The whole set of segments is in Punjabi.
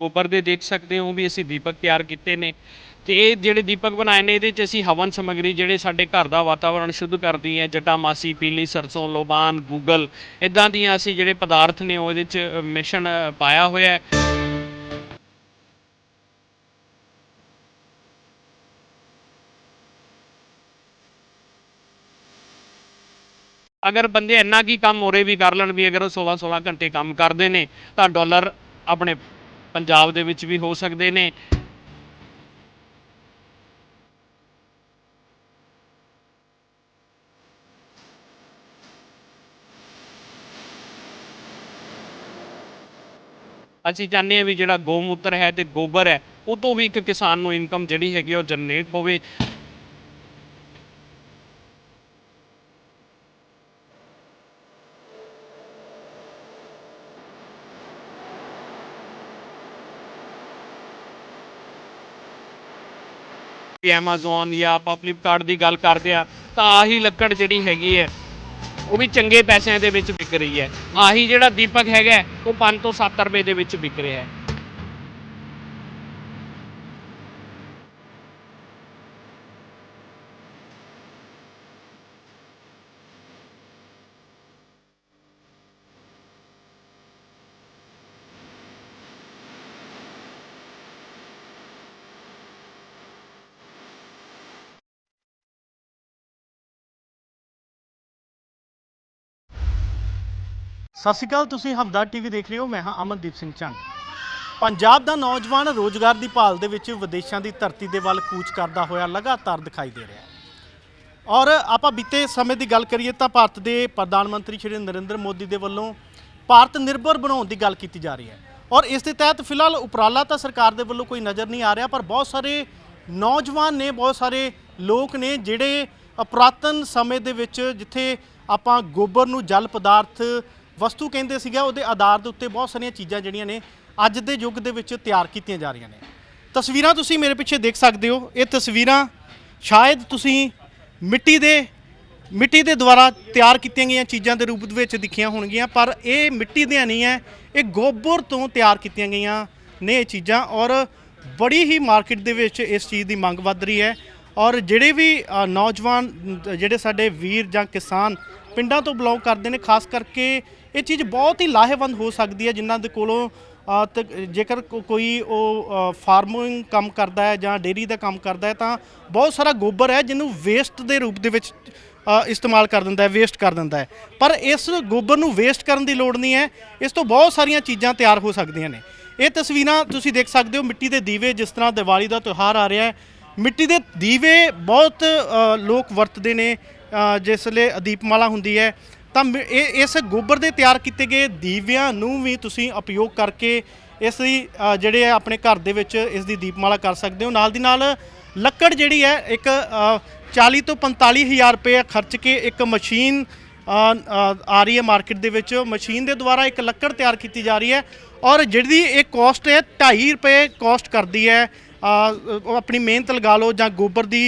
ਗੋਬਰ ਦੇ ਦੇਖ ਸਕਦੇ ਹੋ ਵੀ ਅਸੀਂ ਦੀਪਕ ਤਿਆਰ ਕੀਤੇ ਨੇ। ਤੇ ਇਹ ਜਿਹੜੇ ਦੀਪਕ ਬਣਾਏ ਨੇ ਇਹਦੇ 'ਚ ਅਸੀਂ ਹਵਨ ਸਮੱਗਰੀ ਜਿਹੜੇ ਸਾਡੇ ਘਰ ਦਾ ਵਾਤਾਵਰਣ ਸ਼ੁੱਧ ਕਰਦੀ ਹੈ। ਜਟਾਮਾਸੀ ਪੀਲੀ ਸਰਸੋਂ ਲੋਬਾਨ ਗੂਗਲ ਇਦਾਂ ਦੀਆਂ ਅਸੀਂ ਜਿਹੜੇ ਪਦਾਰਥ ਨੇ ਉਹ 'ਚ ਅ, ਪਾਇਆ ਹੋਇਆ ਹੈ। ਅਗਰ ਬੰਦੇ ਇੰਨਾ ਕੀ ਕੰਮ ਹੋਰੇ ਵੀ ਕਰ ਲੈਣ ਵੀ ਅਗਰ ਉਹ 16 16 ਘੰਟੇ ਕੰਮ ਕਰਦੇ ਨੇ ਤਾਂ ਡਾਲਰ ਆਪਣੇ ਪੰਜਾਬ ਦੇ ਵਿੱਚ ਵੀ ਹੋ ਸਕਦੇ ਨੇ। ਅਸੀਂ ਚਾਹੁੰਦੇ ਹਾਂ ਵੀ ਜਿਹੜਾ ਗੋਮੂਤਰ ਹੈ ਤੇ ਗੋਬਰ ਹੈ, ਉਹ ਤੋਂ ਵੀ ਇੱਕ ਕਿਸਾਨ ਨੂੰ ਇਨਕਮ ਜਿਹੜੀ ਹੈਗੀ ਆ ਉਹ ਜਨਰੇਟ ਹੋਵੇ। ਕਿ Amazon ਜਾਂ ਆਪਾਂ Flipkart ਦੀ ਗੱਲ ਕਰਦੇ ਆ ਤਾਂ ਆਹੀ ਲੱਕੜ ਜਿਹੜੀ ਹੈਗੀ ਹੈ, ਉਹ ਵੀ ਚੰਗੇ ਪੈਸਿਆਂ ਦੇ ਵਿੱਚ ਵਿਕ ਰਹੀ ਹੈ। ਆਹੀ ਜਿਹੜਾ ਦੀਪਕ ਹੈਗਾ, ਉਹ 5 ਤੋਂ 7 ਰੁਪਏ ਦੇ ਵਿੱਚ ਵਿਕ ਰਿਹਾ ਹੈ। ਸਤਿ ਸ਼੍ਰੀ ਅਕਾਲ, ਤੁਸੀਂ ਹਮਦਰ ਟੀਵੀ ਦੇਖ ਰਹੇ ਹੋ, ਮੈਂ ਹਾਂ ਅਮਨਦੀਪ ਸਿੰਘ ਚੰਗ ਪੰਜਾਬ ਦਾ ਨੌਜਵਾਨ ਰੋਜ਼ਗਾਰ ਦੀ ਭਾਲ ਦੇ ਵਿੱਚ ਵਿਦੇਸ਼ਾਂ ਦੀ ਧਰਤੀ ਦੇ ਵੱਲ ਕੂਚ ਕਰਦਾ ਹੋਇਆ ਲਗਾਤਾਰ ਦਿਖਾਈ ਦੇ ਰਿਹਾ ਹੈ। ਔਰ ਆਪਾਂ ਬੀਤੇ ਸਮੇਂ ਦੀ ਗੱਲ ਕਰੀਏ ਤਾਂ ਭਾਰਤ ਦੇ ਪ੍ਰਧਾਨ ਮੰਤਰੀ ਸ਼੍ਰੀ ਨਰਿੰਦਰ ਮੋਦੀ ਦੇ ਵੱਲੋਂ ਭਾਰਤ ਨਿਰਭਰ ਬਣਾਉਣ ਦੀ ਗੱਲ ਕੀਤੀ ਜਾ ਰਹੀ ਹੈ। ਔਰ ਇਸ ਦੇ ਤਹਿਤ ਫਿਲਹਾਲ ਉਪਰਾਲਾ ਤਾਂ ਸਰਕਾਰ ਦੇ ਵੱਲੋਂ ਕੋਈ ਨਜ਼ਰ ਨਹੀਂ ਆ ਰਿਹਾ, ਪਰ ਬਹੁਤ ਸਾਰੇ ਨੌਜਵਾਨ ਨੇ, ਬਹੁਤ ਸਾਰੇ ਲੋਕ ਨੇ ਜਿਹੜੇ ਅਪਰਾਤਨ ਸਮੇਂ ਦੇ ਵਿੱਚ ਜਿੱਥੇ ਆਪਾਂ ਗੋਬਰ ਨੂੰ ਜਲ ਪਦਾਰਥ ਵਸਤੂ ਕਹਿੰਦੇ ਸੀਗਾ, ਉਹਦੇ ਆਧਾਰ ਦੇ ਉੱਤੇ ਬਹੁਤ ਸਾਰੀਆਂ ਚੀਜ਼ਾਂ ਜਿਹੜੀਆਂ ਨੇ ਅੱਜ ਦੇ ਯੁੱਗ ਦੇ ਵਿੱਚ ਤਿਆਰ ਕੀਤੀਆਂ ਜਾ ਰਹੀਆਂ ਨੇ। ਤਸਵੀਰਾਂ ਤੁਸੀਂ ਮੇਰੇ ਪਿੱਛੇ ਦੇਖ ਸਕਦੇ ਹੋ। ਇਹ ਤਸਵੀਰਾਂ ਸ਼ਾਇਦ ਤੁਸੀਂ ਮਿੱਟੀ ਦੇ ਮਿੱਟੀ ਦੇ ਦੁਆਰਾ ਤਿਆਰ ਕੀਤੀਆਂ ਗਈਆਂ ਚੀਜ਼ਾਂ ਦੇ ਰੂਪ ਵਿੱਚ ਦਿਖੀਆਂ ਹੋਣਗੀਆਂ, ਪਰ ਇਹ ਮਿੱਟੀ ਦੀਆਂ ਨਹੀਂ ਹੈ, ਇਹ ਗੋਬਰ ਤੋਂ ਤਿਆਰ ਕੀਤੀਆਂ ਗਈਆਂ ਨੇ ਇਹ ਚੀਜ਼ਾਂ ਔਰ ਬੜੀ ਹੀ ਮਾਰਕੀਟ ਦੇ ਵਿੱਚ ਇਸ ਚੀਜ਼ ਦੀ ਮੰਗ ਵੱਧ ਰਹੀ ਹੈ। ਔਰ ਜਿਹੜੇ ਵੀ ਨੌਜਵਾਨ ਜਿਹੜੇ ਸਾਡੇ ਵੀਰ ਜਾਂ ਕਿਸਾਨ ਪਿੰਡਾਂ ਤੋਂ ਬਿਲੋਂਗ ਕਰਦੇ ਨੇ, ਖਾਸ ਕਰਕੇ ਇਹ ਚੀਜ਼ ਬਹੁਤ ਹੀ ਲਾਹੇਵੰਦ ਹੋ ਸਕਦੀ ਹੈ ਜਿਨ੍ਹਾਂ ਦੇ ਕੋਲੋਂ ਅ, ਜੇਕਰ ਕੋਈ ਉਹ ਫਾਰਮਿੰਗ ਕੰਮ ਕਰਦਾ ਹੈ ਜਾਂ ਡੇਰੀ ਦਾ ਕੰਮ ਕਰਦਾ ਹੈ ਤਾਂ ਬਹੁਤ ਸਾਰਾ ਗੋਬਰ ਹੈ ਜਿਹਨੂੰ ਵੇਸਟ ਦੇ ਰੂਪ ਦੇ ਵਿੱਚ ਇਸਤੇਮਾਲ ਕਰ ਦਿੰਦਾ ਹੈ ਵੇਸਟ ਕਰ ਦਿੰਦਾ ਹੈ। ਪਰ ਇਸ ਗੋਬਰ ਨੂੰ ਵੇਸਟ ਕਰਨ ਦੀ ਲੋੜ ਨਹੀਂ ਹੈ ਇਸ ਤੋਂ ਬਹੁਤ ਸਾਰੀਆਂ ਚੀਜ਼ਾਂ ਤਿਆਰ ਹੋ ਸਕਦੀਆਂ ਨੇ। ਇਹ ਤਸਵੀਰਾਂ ਤੁਸੀਂ ਦੇਖ ਸਕਦੇ ਹੋ ਮਿੱਟੀ ਦੇ ਦੀਵੇ ਜਿਸ ਤਰ੍ਹਾਂ ਦੀਵਾਲੀ ਦਾ ਤਿਉਹਾਰ ਆ ਰਿਹਾ ਹੈ। ਮਿੱਟੀ ਦੇ ਦੀਵੇ ਬਹੁਤ ਲੋਕ ਵਰਤਦੇ ਨੇ ਅ, ਜਿਸ ਲਈ ਦੀਪਮਾਲਾ ਹੁੰਦੀ ਹੈ ਤਾਂ ਮ- ਇਹ ਇਸ ਗੋਬਰ ਦੇ ਤਿਆਰ ਕੀਤੇ ਗਏ ਦੀਵਿਆਂ ਨੂੰ ਵੀ ਤੁਸੀਂ ਉਪਯੋਗ ਕਰਕੇ ਇਸ ਦੀ ਜਿਹੜੇ ਆ ਆਪਣੇ ਘਰ ਦੇ ਵਿੱਚ ਇਸ ਦੀ ਦੀਪਮਾਲਾ ਕਰ ਸਕਦੇ ਹੋ। ਨਾਲ ਦੀ ਨਾਲ ਲੱਕੜ ਜਿਹੜੀ ਹੈ ਇੱਕ ਅ, 40 ਤੋਂ 45 ਹਜ਼ਾਰ ਰੁਪਏ ਖਰਚ ਕੇ ਇੱਕ ਮਸ਼ੀਨ ਆ ਰਹੀ ਹੈ ਮਾਰਕੀਟ ਦੇ ਵਿੱਚ। ਮਸ਼ੀਨ ਦੇ ਦੁਆਰਾ ਇੱਕ ਲੱਕੜ ਤਿਆਰ ਕੀਤੀ ਜਾ ਰਹੀ ਹੈ ਔਰ ਜਿਹਦੀ ਇਹ ਕਾਸਟ ਹੈ 2.5 ਰੁਪਏ ਕਾਸਟ ਕਰਦੀ ਹੈ। ਉਹ ਆਪਣੀ ਮਿਹਨਤ ਲਗਾ ਲਓ ਜਾਂ ਗੋਬਰ ਦੀ